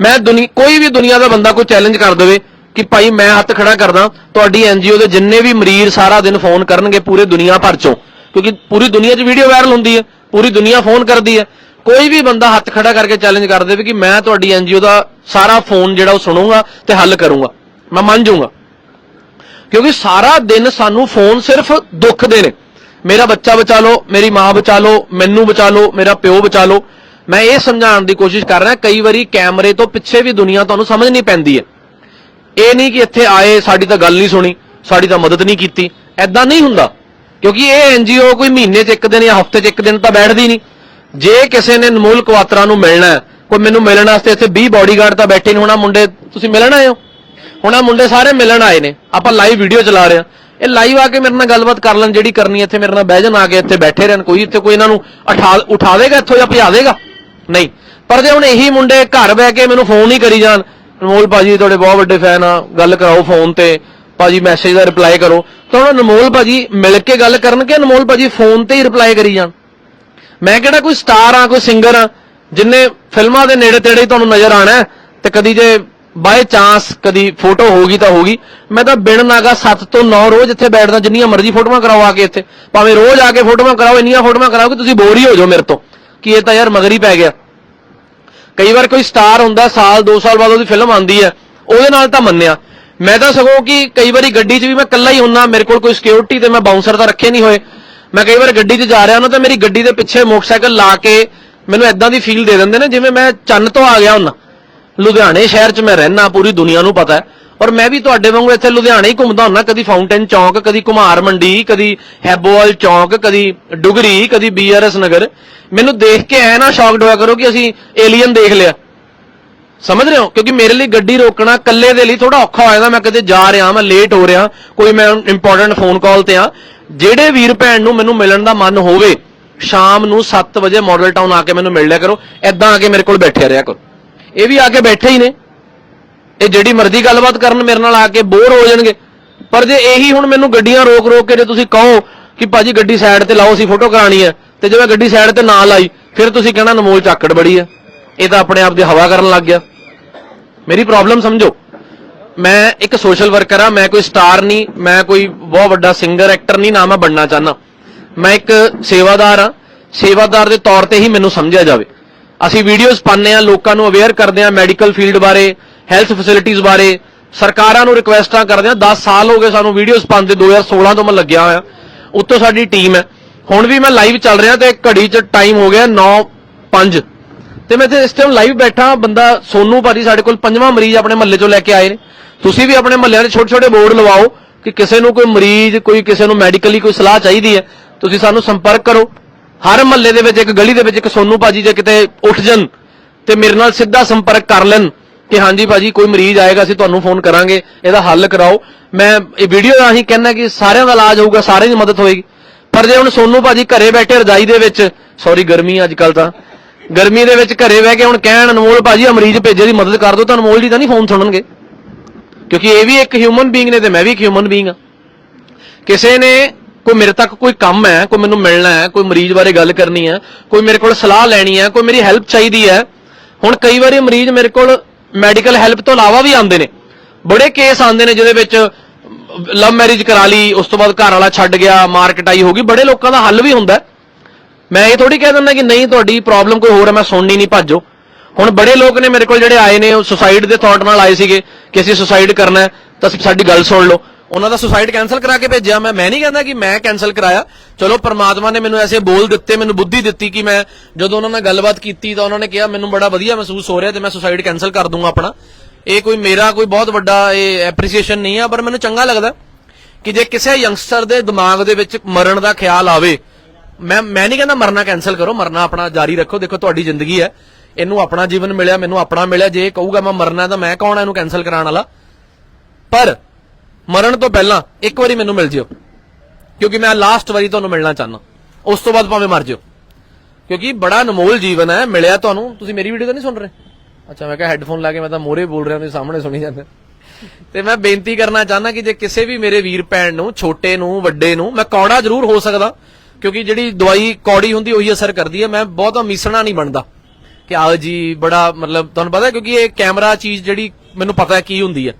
ਮੈਂ ਦੁਨੀ, ਕੋਈ ਵੀ ਦੁਨੀਆ ਦਾ ਬੰਦਾ ਕੋਈ ਚੈਲੰਜ ਕਰ ਦੇਵੇ ਕਿ ਭਾਈ ਮੈਂ ਹੱਥ ਖੜਾ ਕਰਦਾ, ਤੁਹਾਡੀ ਐਨਜੀਓ ਦੇ ਜਿੰਨੇ ਵੀ ਮਰੀਜ਼ ਸਾਰਾ ਦਿਨ ਫੋਨ ਕਰਨਗੇ ਪੂਰੇ ਦੁਨੀਆ ਭਰ ਚੋਂ। ਕਿਉਂਕਿ ਪੂਰੀ ਦੁਨੀਆ 'ਚ ਵੀਡੀਓ ਵਾਇਰਲ ਹੁੰਦੀ ਹੈ, ਪੂਰੀ ਦੁਨੀਆ ਫੋਨ ਕਰਦੀ ਹੈ। ਕੋਈ ਵੀ ਬੰਦਾ ਹੱਥ ਖੜਾ ਕਰਕੇ ਚੈਲੰਜ ਕਰ ਦੇਵੇ ਕਿ ਮੈਂ ਤੁਹਾਡੀ ਐਨਜੀਓ ਦਾ ਸਾਰਾ ਫੋਨ ਜਿਹੜਾ ਉਹ ਸੁਣੂੰਗਾ ਤੇ ਹੱਲ ਕਰੂੰਗਾ। ਮੈਂ ਮੰਨ ਜਾਊਂਗਾ। ਕਿਉਂਕਿ ਸਾਰਾ ਦਿਨ ਸਾਨੂੰ ਫੋਨ ਸਿਰਫ ਦੁੱਖ ਦੇ ਨੇ। ਮੇਰਾ ਬੱਚਾ ਬਚਾ ਲਓ, ਮੇਰੀ ਮਾਂ ਬਚਾ ਲਓ, ਮੈਨੂੰ ਬਚਾ ਲਓ, ਮੇਰਾ ਪਿਓ ਬਚਾ ਲਓ। ਮੈਂ ਇਹ ਸਮਝਾਉਣ ਦੀ ਕੋਸ਼ਿਸ਼ ਕਰ ਰਿਹਾ, ਕਈ ਵਾਰੀ ਕੈਮਰੇ ਤੋਂ ਪਿੱਛੇ ਵੀ ਦੁਨੀਆ ਤੁਹਾਨੂੰ ਸਮਝ ਨਹੀਂ ਪੈਂਦੀ ਹੈ। ਇਹ ਨਹੀਂ ਕਿ ਇੱਥੇ ਆਏ, ਸਾਡੀ ਤਾਂ ਗੱਲ ਨਹੀਂ ਸੁਣੀ, ਸਾਡੀ ਤਾਂ ਮਦਦ ਨਹੀਂ ਕੀਤੀ। ਐਦਾਂ ਨਹੀਂ ਹੁੰਦਾ। ਕਿਉਂਕਿ ਇਹ ਐਨਜੀਓ ਕੋਈ ਮਹੀਨੇ 'ਚ ਇੱਕ ਦਿਨ ਜਾਂ ਹਫ਼ਤੇ 'ਚ ਇੱਕ ਦਿਨ ਤਾਂ ਬੈਠਦੀ ਨਹੀਂ। ਜੇ ਕਿਸੇ ਨੇ ਅਨਮੋਲ ਕਵਾਤਰਾ ਨੂੰ ਮਿਲਣਾ ਕੋਈ ਮੈਨੂੰ ਮਿਲਣ ਵਾਸਤੇ ਇੱਥੇ 20 ਬਾਡੀਗਾਰਡ ਤਾਂ ਬੈਠੇ ਨੇ, ਹੁਣਾ ਮੁੰਡੇ ਤੁਸੀਂ ਮਿਲਣ ਆਏ ਹੋ? ਹੁਣ ਮੁੰਡੇ ਸਾਰੇ ਮਿਲਣ ਆਏ ਨੇ, ਆਪਾਂ ਲਾਈਵ ਵੀਡੀਓ ਚਲਾ ਰਹੇ ਆ ਇਹ ਲਾਈਵ ਆ ਕੇ ਮੇਰੇ ਨਾਲ ਗੱਲਬਾਤ ਕਰ ਲੈਣ, ਜਿਹੜੀ ਕਰਨੀ ਇੱਥੇ ਮੇਰੇ ਨਾਲ ਬਹਿ ਜਾਣ, ਆ ਕੇ ਇੱਥੇ ਬੈਠੇ ਰਹਿਣ, ਕੋਈ ਇੱਥੇ ਕੋਈ ਇਹਨਾਂ ਨੂੰ ਉਠਾ ਉਠਾ ਦੇਗਾ ਇੱਥੋਂ ਜਾਂ ਭਜਾ ਦੇਗਾ ਨਹੀਂ। ਪਰ ਜੇ ਹੁਣ ਇਹੀ ਮੁੰਡੇ ਘਰ ਬਹਿ ਕੇ ਮੈਨੂੰ ਫੋਨ ਹੀ ਕਰੀ ਜਾਣ ਅਨਮੋਲ ਭਾਜੀ, ਤੁਹਾਡੇ ਬਹੁਤ ਵੱਡੇ ਫੈਨ ਆ, ਗੱਲ ਕਰਾਓ ਫੋਨ ਤੇ, ਭਾਜੀ ਮੈਸੇਜ ਦਾ ਰਿਪਲਾਈ ਕਰੋ, ਤਾਂ ਹੁਣ ਅਨਮੋਲ ਭਾਜੀ ਮਿਲ ਕੇ ਗੱਲ ਕਰਨ ਕਿ ਅਨਮੋਲ ਭਾਜੀ ਫੋਨ ਤੇ ਹੀ ਰਿਪਲਾਈ ਕਰੀ ਜਾਣ। ਮੈਂ ਕਿਹੜਾ ਕੋਈ ਸਟਾਰ ਆ, ਕੋਈ ਸਿੰਗਰ ਆ, ਜਿੰਨੇ ਫਿਲਮਾਂ ਦੇ ਨੇੜੇ ਤੇੜੇ ਤੁਹਾਨੂੰ ਨਜ਼ਰ ਆਣਾ ਤੇ ਕਦੀ ਜੇ ਬਾਏ ਚਾਂਸ ਕਦੀ ਫੋਟੋ ਹੋਗੀ ਤਾਂ ਹੋਗੀ ਮੈਂ ਤਾਂ ਬਿਨ ਨਾਗਾ 7 ਤੋਂ 9 ਰੋਜ਼ ਇੱਥੇ ਬੈਠਦਾ, ਜਿੰਨੀਆਂ ਮਰਜ਼ੀ ਫੋਟੋਆਂ ਕਰਾਓ ਆ ਕੇ ਇੱਥੇ। ਭਾਵੇਂ ਰੋਜ਼ ਆ ਕੇ ਫੋਟੋਆਂ ਕਰਾਓ, ਇੰਨੀਆਂ ਫੋਟੋਆਂ ਕਰਾਓ ਕਿ ਤੁਸੀਂ ਬੋਰ ਹੀ ਹੋ ਜਾਓ ਮੇਰੇ ਤੋਂ, ਕਿ ਇਹ ਤਾਂ ਯਾਰ ਮਗਰ ਹੀ ਪੈ ਗਿਆ। ਕਈ ਵਾਰ ਕੋਈ ਸਟਾਰ ਹੁੰਦਾ, ਸਾਲ 2 ਸਾਲ ਬਾਅਦ ਉਹਦੀ ਫਿਲਮ ਆਉਂਦੀ ਹੈ, ਉਹਦੇ ਨਾਲ ਤਾਂ ਮੰਨਿਆ। ਮੈਂ ਤਾਂ ਸਗੋਂ ਕਿ ਕਈ ਵਾਰੀ ਗੱਡੀ 'ਚ ਵੀ ਮੈਂ ਇਕੱਲਾ ਹੀ ਹੁੰਨਾ, ਮੇਰੇ ਕੋਲ ਕੋਈ ਸਿਕਿਉਰਿਟੀ ਤੇ ਮੈਂ ਬਾਉਂਸਰ ਤਾਂ ਰੱਖੇ ਨਹੀਂ ਹੋਏ। ਮੈਂ ਕਈ ਵਾਰ ਗੱਡੀ 'ਚ ਜਾ ਰਿਹਾ ਹਾਂ ਤਾਂ ਮੇਰੀ ਗੱਡੀ ਦੇ ਪਿੱਛੇ ਮੋਟਰਸਾਈਕਲ ਲਾ ਕੇ ਮੈਨੂੰ ਐਦਾਂ ਦੀ ਫੀਲ ਦੇ ਦਿੰਦੇ ਨੇ, ਜਿਵੇਂ ਮੈਂ ਚੰਨ ਤੋਂ ਆ ਗਿਆ ਹੁੰਨਾ ਲੁਧਿਆਣੇ ਸ਼ਹਿਰ 'ਚ ਮੈਂ ਰਹਿਣਾ ਪੂਰੀ ਦੁਨੀਆ ਨੂੰ ਪਤਾ ਹੈ। ਔਰ ਮੈਂ ਵੀ ਤੁਹਾਡੇ ਵਾਂਗੂ ਇੱਥੇ ਲੁਧਿਆਣੇ ਹੀ ਘੁੰਮਦਾ ਹੁੰਨਾ ਕਦੀ ਫਾਊਂਟੇਨ ਚੌਂਕ, ਕਦੀ ਕੁਮਾਰ ਮੰਡੀ, ਕਦੀ ਹੈਬੋਵਾਲ ਚੌਂਕ, ਕਦੀ ਡੁਗਰੀ, ਕਦੀ ਬੀਆਰਐਸ ਨਗਰ। ਮੈਨੂੰ ਦੇਖ ਕੇ ਐ ਨਾ ਸ਼ੌਕਡ ਹੋਇਆ ਕਰੋ ਕਿ ਅਸੀਂ ਏਲੀਅਨ ਦੇਖ ਲਿਆ। ਸਮਝ ਰਹੇ ਹੋ? ਕਿਉਂਕਿ ਮੇਰੇ ਲਈ ਗੱਡੀ ਰੋਕਣਾ ਇਕੱਲੇ ਦੇ ਲਈ ਥੋੜਾ ਔਖਾ ਹੋ ਜਾਂਦਾ। ਮੈਂ ਕਿਤੇ ਜਾ ਰਿਹਾ, ਮੈਂ ਲੇਟ ਹੋ ਰਿਹਾ, ਕੋਈ ਮੈਂ ਇੰਪੋਰਟੈਂਟ ਫੋਨ ਕਾਲ ਤੇ ਆ। ਜਿਹੜੇ ਵੀਰ ਭੈਣ ਨੂੰ ਮੈਨੂੰ ਮਿਲਣ ਦਾ ਮਨ ਹੋਵੇ, ਸ਼ਾਮ ਨੂੰ 7 ਵਜੇ ਮਾਡਲ ਟਾਊਨ ਆ ਕੇ ਮੈਨੂੰ ਮਿਲ ਲਿਆ ਕਰੋ ਐਦਾਂ ਆ ਕੇ ਮੇਰੇ ਕੋਲ ਬੈਠਿਆ ਰਿਹਾ ਕਰੋ। ਇਹ ਵੀ ਆ ਕੇ ਬੈਠੇ ਹੀ ਨੇ। ਇਹ ਜਿਹੜੀ ਮਰਜ਼ੀ ਗੱਲਬਾਤ ਕਰਨ ਮੇਰੇ ਨਾਲ ਆ ਕੇ ਬੋਰ ਹੋ ਜਾਣਗੇ। ਪਰ ਜੇ ਇਹੀ ਹੁਣ ਮੈਨੂੰ ਗੱਡੀਆਂ ਰੋਕ ਰੋਕ ਕੇ ਜੇ ਤੁਸੀਂ ਕਹੋ ਕਿ ਭਾਜੀ ਗੱਡੀ ਸਾਈਡ ਤੇ ਲਾਓ, ਅਸੀਂ ਫੋਟੋ ਕਰਾਣੀ ਹੈ, ਤੇ ਜੇ ਮੈਂ ਗੱਡੀ ਸਾਈਡ ਤੇ ਨਾ ਲਾਈ, ਫਿਰ ਤੁਸੀਂ ਕਹਿਣਾ ਨਮੋਲ ਚਾਕੜ ਬੜੀ ਹੈ। ਇਹ ਤਾਂ ਆਪਣੇ ਆਪ ਦੀ ਹਵਾ ਕਰਨ ਲੱਗ ਗਿਆ। ਮੇਰੀ ਪ੍ਰੋਬਲਮ ਸਮਝੋ। ਮੈਂ ਇੱਕ ਸੋਸ਼ਲ ਵਰਕਰ ਆ ਮੈਂ ਕੋਈ ਸਟਾਰ ਨਹੀਂ, ਮੈਂ ਕੋਈ ਬਹੁਤ ਵੱਡਾ ਸਿੰਗਰ ਐਕਟਰ ਨਹੀਂ, ਨਾ ਮੈਂ ਬਣਨਾ ਚਾਹਨਾ ਮੈਂ ਇੱਕ ਸੇਵਾਦਾਰ ਆ ਸੇਵਾਦਾਰ ਦੇ ਤੌਰ ਤੇ ਹੀ ਮੈਨੂੰ ਸਮਝਿਆ ਜਾਵੇ। ਅਸੀਂ ਵੀਡੀਓਜ਼ ਪਾਉਂਦੇ ਆ ਲੋਕਾਂ ਨੂੰ ਅਵੇਅਰ ਕਰਦੇ ਆ ਮੈਡੀਕਲ ਫੀਲਡ ਬਾਰੇ ਹੈਲਥ ਫੈਸਿਲਿਟੀਜ਼ ਬਾਰੇ। ਸਰਕਾਰਾਂ ਨੂੰ ਰਿਕੁਐਸਟਾਂ ਕਰਦੇ ਆ 10 ਸਾਲ ਹੋ ਗਏ ਸਾਨੂੰ ਵੀਡੀਓਜ਼ ਪਾਉਂਦੇ 2016 ਤੋਂ ਮੈਂ ਲੱਗਿਆ ਹੋਇਆ। ਉੱਤੋਂ ਸਾਡੀ ਟੀਮ ਹੈ। ਹੁਣ ਵੀ ਮੈਂ ਲਾਈਵ ਚੱਲ ਰਿਹਾ ਤੇ ਘੜੀ 'ਚ ਟਾਈਮ ਹੋ ਗਿਆ 9:05 ਤੇ ਮੈਂ ਇੱਥੇ ਇਸ ਟਾਈਮ ਲਾਈਵ ਬੈਠਾ ਬੰਦਾ ਸੋਨੂ ਭਾਜੀ ਸਾਡੇ ਕੋਲ ਪੰਜਵਾਂ ਮਰੀਜ਼ ਆਪਣੇ ਮਹੱਲੇ ਚੋਂ ਲੈ ਕੇ ਆਏ ਨੇ। ਤੁਸੀਂ ਵੀ ਆਪਣੇ ਮਹੱਲਿਆਂ ਦੇ ਛੋਟੇ ਛੋਟੇ ਬੋਰਡ ਲਵਾਓ ਕਿ ਕਿਸੇ ਨੂੰ ਕੋਈ ਮਰੀਜ਼, ਕੋਈ ਕਿਸੇ ਨੂੰ ਮੈਡੀਕਲੀ ਕੋਈ ਸਲਾਹ ਚਾਹੀਦੀ ਹੈ। ਤੁਸੀਂ ਸਾਨੂੰ ਸੰਪਰਕ ਕਰੋ। ਹਰ ਮਹੱਲੇ ਦੇ ਵਿੱਚ ਇੱਕ ਗਲੀ ਦੇ ਵਿੱਚ ਇੱਕ ਸੋਨੂ ਭਾਜੀ ਜੇ ਕਿਤੇ ਉੱਠ ਜਨ ਤੇ ਮੇਰੇ ਨਾਲ ਸਿੱਧਾ ਸੰਪਰਕ ਕਰ ਲੈਣ ਕਿ ਹਾਂਜੀ ਭਾਜੀ, ਕੋਈ ਮਰੀਜ਼ ਆਏਗਾ, ਅਸੀਂ ਤੁਹਾਨੂੰ ਫੋਨ ਕਰਾਂਗੇ। ਇਹਦਾ ਹੱਲ ਕਰਾਓ। ਮੈਂ ਇਹ ਵੀਡੀਓ ਰਾਹੀਂ ਕਹਿੰਦਾ ਕਿ ਸਾਰਿਆਂ ਦਾ ਇਲਾਜ ਹੋਊਗਾ, ਸਾਰਿਆਂ ਦੀ ਮਦਦ ਹੋਏਗੀ। ਪਰ ਜੇ ਹੁਣ ਸੋਨੂ ਭਾਜੀ ਘਰੇ ਬੈਠੇ ਰਜਾਈ ਦੇ ਵਿੱਚ ਸੌਰੀ ਗਰਮੀ ਅੱਜ ਕੱਲ ਤਾਂ ਗਰਮੀ ਦੇ ਵਿੱਚ ਘਰੇ ਬਹਿ ਕੇ ਹੁਣ ਕਹਿਣ ਅਨਮੋਲ, ਭਾਜੀ ਆ ਮਰੀਜ਼ ਭੇਜੇ ਦੀ ਮਦਦ ਕਰ ਦਿਓ, ਤਾਂ ਅਨਮੋਲ ਜੀ ਤਾਂ ਨਹੀਂ ਫੋਨ ਸੁਣਨਗੇ। ਕਿਉਂਕਿ ਇਹ ਵੀ ਇੱਕ ਹਿਊਮਨ ਬੀਇੰਗ ਨੇ ਤੇ ਮੈਂ ਵੀ ਇੱਕ ਹਿਊਮਨ ਬੀਇੰਗ ਆ ਕਿਸੇ ਨੇ ਕੋਈ ਮੇਰੇ ਤੱਕ ਕੋਈ ਕੰਮ ਹੈ, ਕੋਈ ਮੈਨੂੰ ਮਿਲਣਾ ਹੈ, ਕੋਈ ਮਰੀਜ਼ ਬਾਰੇ ਗੱਲ ਕਰਨੀ ਹੈ, ਕੋਈ ਮੇਰੇ ਕੋਲ ਸਲਾਹ ਲੈਣੀ ਹੈ, ਕੋਈ ਮੇਰੀ ਹੈਲਪ ਚਾਹੀਦੀ ਹੈ, ਹੁਣ ਕਈ ਵਾਰੀ ਮਰੀਜ਼ ਮੇਰੇ ਕੋਲ ਮੈਡੀਕਲ ਹੈਲਪ ਤੋਂ ਇਲਾਵਾ ਵੀ ਆਉਂਦੇ ਨੇ। ਬੜੇ ਕੇਸ ਆਉਂਦੇ ਨੇ ਜਿਹਦੇ ਵਿੱਚ ਲਵ ਮੈਰਿਜ ਕਰਾ ਲਈ, ਉਸ ਤੋਂ ਬਾਅਦ ਘਰ ਵਾਲਾ ਛੱਡ ਗਿਆ ਮਾਰਕਟਾਈ ਹੋ ਗਈ ਬੜੇ ਲੋਕਾਂ ਦਾ ਹੱਲ ਵੀ ਹੁੰਦਾ ਹੈ। ਮੈਂ ਇਹ ਥੋੜੀ ਕਹਿ ਦਿੰਦਾ ਕਿ ਨਹੀਂ, ਤੁਹਾਡੀ ਪ੍ਰੋਬਲਮ ਕੋਈ ਹੋਰ ਹੈ, ਮੈਂ ਸੁਣਨੀ ਨਹੀਂ, ਭੱਜੋ। ਹੁਣ ਬੜੇ ਲੋਕ ਨੇ ਮੇਰੇ ਕੋਲ ਜਿਹੜੇ ਆਏ ਨੇ, ਉਹ ਸੁਸਾਈਡ ਦੇ ਥਾਟ ਨਾਲ ਆਏ ਸੀਗੇ ਕਿ ਅਸੀਂ ਸੁਸਾਈਡ ਕਰਨਾ ਹੈ, ਤਾਂ ਸਾਡੀ ਗੱਲ ਸੁਣ ਲਓ। ਉਹਨਾਂ ਦਾ ਸੁਸਾਈਡ ਕੈਨਸਲ ਕਰਾ ਕੇ ਭੇਜਿਆ ਮੈਂ। ਮੈਂ ਨਹੀਂ ਕਹਿੰਦਾ ਕਿ ਮੈਂ ਕੈਨਸਲ ਕਰਾਇਆ। ਚਲੋ, ਪ੍ਰਮਾਤਮਾ ਨੇ ਮੈਨੂੰ ਐਸੇ ਬੋਲ ਦਿੱਤੇ, ਮੈਨੂੰ ਬੁੱਧੀ ਦਿੱਤੀ ਕਿ ਮੈਂ ਜਦੋਂ ਉਹਨਾਂ ਨਾਲ ਗੱਲਬਾਤ ਕੀਤੀ ਤਾਂ ਉਹਨਾਂ ਨੇ ਕਿਹਾ, ਮੈਨੂੰ ਬੜਾ ਵਧੀਆ ਮਹਿਸੂਸ ਹੋ ਰਿਹਾ ਤੇ ਮੈਂ ਸੁਸਾਈਡ ਕੈਨਸਲ ਕਰ ਦੂੰਗਾ ਆਪਣਾ। ਇਹ ਕੋਈ ਮੇਰਾ ਕੋਈ ਬਹੁਤ ਵੱਡਾ ਇਹ ਐਪਰੀਸੀਏਸ਼ਨ ਨਹੀਂ ਆ, ਪਰ ਮੈਨੂੰ ਚੰਗਾ ਲੱਗਦਾ ਕਿ ਜੇ ਕਿਸੇ ਯੰਗਸਟਰ ਦੇ ਦਿਮਾਗ ਦੇ ਵਿੱਚ ਮਰਨ ਦਾ ਖਿਆਲ ਆਵੇ ਮੈਂ ਮੈਂ ਨਹੀਂ ਕਹਿੰਦਾ ਮਰਨਾ ਕੈਨਸਲ ਕਰੋ, ਮਰਨਾ ਆਪਣਾ ਜਾਰੀ ਰੱਖੋ। ਦੇਖੋ, ਤੁਹਾਡੀ ਜ਼ਿੰਦਗੀ ਹੈ। ਇਹਨੂੰ ਆਪਣਾ ਜੀਵਨ ਮਿਲਿਆ, ਮੈਨੂੰ ਆਪਣਾ ਮਿਲਿਆ। ਜੇ ਕਹੂਗਾ ਮੈਂ ਮਰਨਾ ਤਾਂ ਮੈਂ ਕੌਣ ਆ ਇਹਨੂੰ ਕੈਨਸਲ ਕਰਾਉਣ ਵਾਲਾ? ਪਰ ਮਰਨ ਤੋਂ ਪਹਿਲਾਂ ਇੱਕ ਵਾਰੀ ਮੈਨੂੰ ਮਿਲ ਜਿਓ। ਕਿਉਂਕਿ ਮੈਂ ਲਾਸਟ ਵਾਰੀ ਤੁਹਾਨੂੰ ਮਿਲਣਾ ਚਾਹਨਾ ਉਸ ਤੋਂ ਬਾਅਦ ਭਾਵੇਂ ਮਰ ਜਿਓ। ਕਿਉਂਕਿ ਬੜਾ ਅਨਮੋਲ ਜੀਵਨ ਹੈ, ਮਿਲਿਆ ਤੁਹਾਨੂੰ। ਤੁਸੀਂ ਮੇਰੀ ਵੀਡੀਓ ਤਾਂ ਨਹੀਂ ਸੁਣ ਰਹੇ? ਅੱਛਾ, ਮੈਂ ਕਿਹਾ ਹੈੱਡਫੋਨ ਲਾ ਕੇ ਮੈਂ ਤਾਂ ਮੋਰੇ ਬੋਲ ਰਿਹਾ, ਤੁਸੀਂ ਸਾਹਮਣੇ ਸੁਣੀ ਜਾਂਦੇ ਤੇ ਮੈਂ ਬੇਨਤੀ ਕਰਨਾ ਚਾਹਨਾ ਕਿ ਜੇ ਕਿਸੇ ਵੀ ਮੇਰੇ ਵੀਰ ਭੈਣ ਨੂੰ, ਛੋਟੇ ਨੂੰ, ਵੱਡੇ ਨੂੰ, ਮੈਂ ਕੌੜਾ ਜ਼ਰੂਰ ਹੋ ਸਕਦਾ। ਕਿਉਂਕਿ ਜਿਹੜੀ ਦਵਾਈ ਕੌੜੀ ਹੁੰਦੀ ਉਹੀ ਅਸਰ ਕਰਦੀ ਹੈ। ਮੈਂ ਬਹੁਤਾ ਮਿਸਣਾ ਨਹੀਂ ਬਣਦਾ। ਕਿ ਆਓ ਜੀ ਬੜਾ ਮਤਲਬ ਤੁਹਾਨੂੰ ਪਤਾ ਹੈ ਕਿਉਂਕਿ ਇਹ ਕੈਮਰਾ ਚੀਜ਼ ਜਿਹੜੀ ਮੈਨੂੰ ਪਤਾ ਹੈ ਕੀ ਹੁੰਦੀ ਹੈ।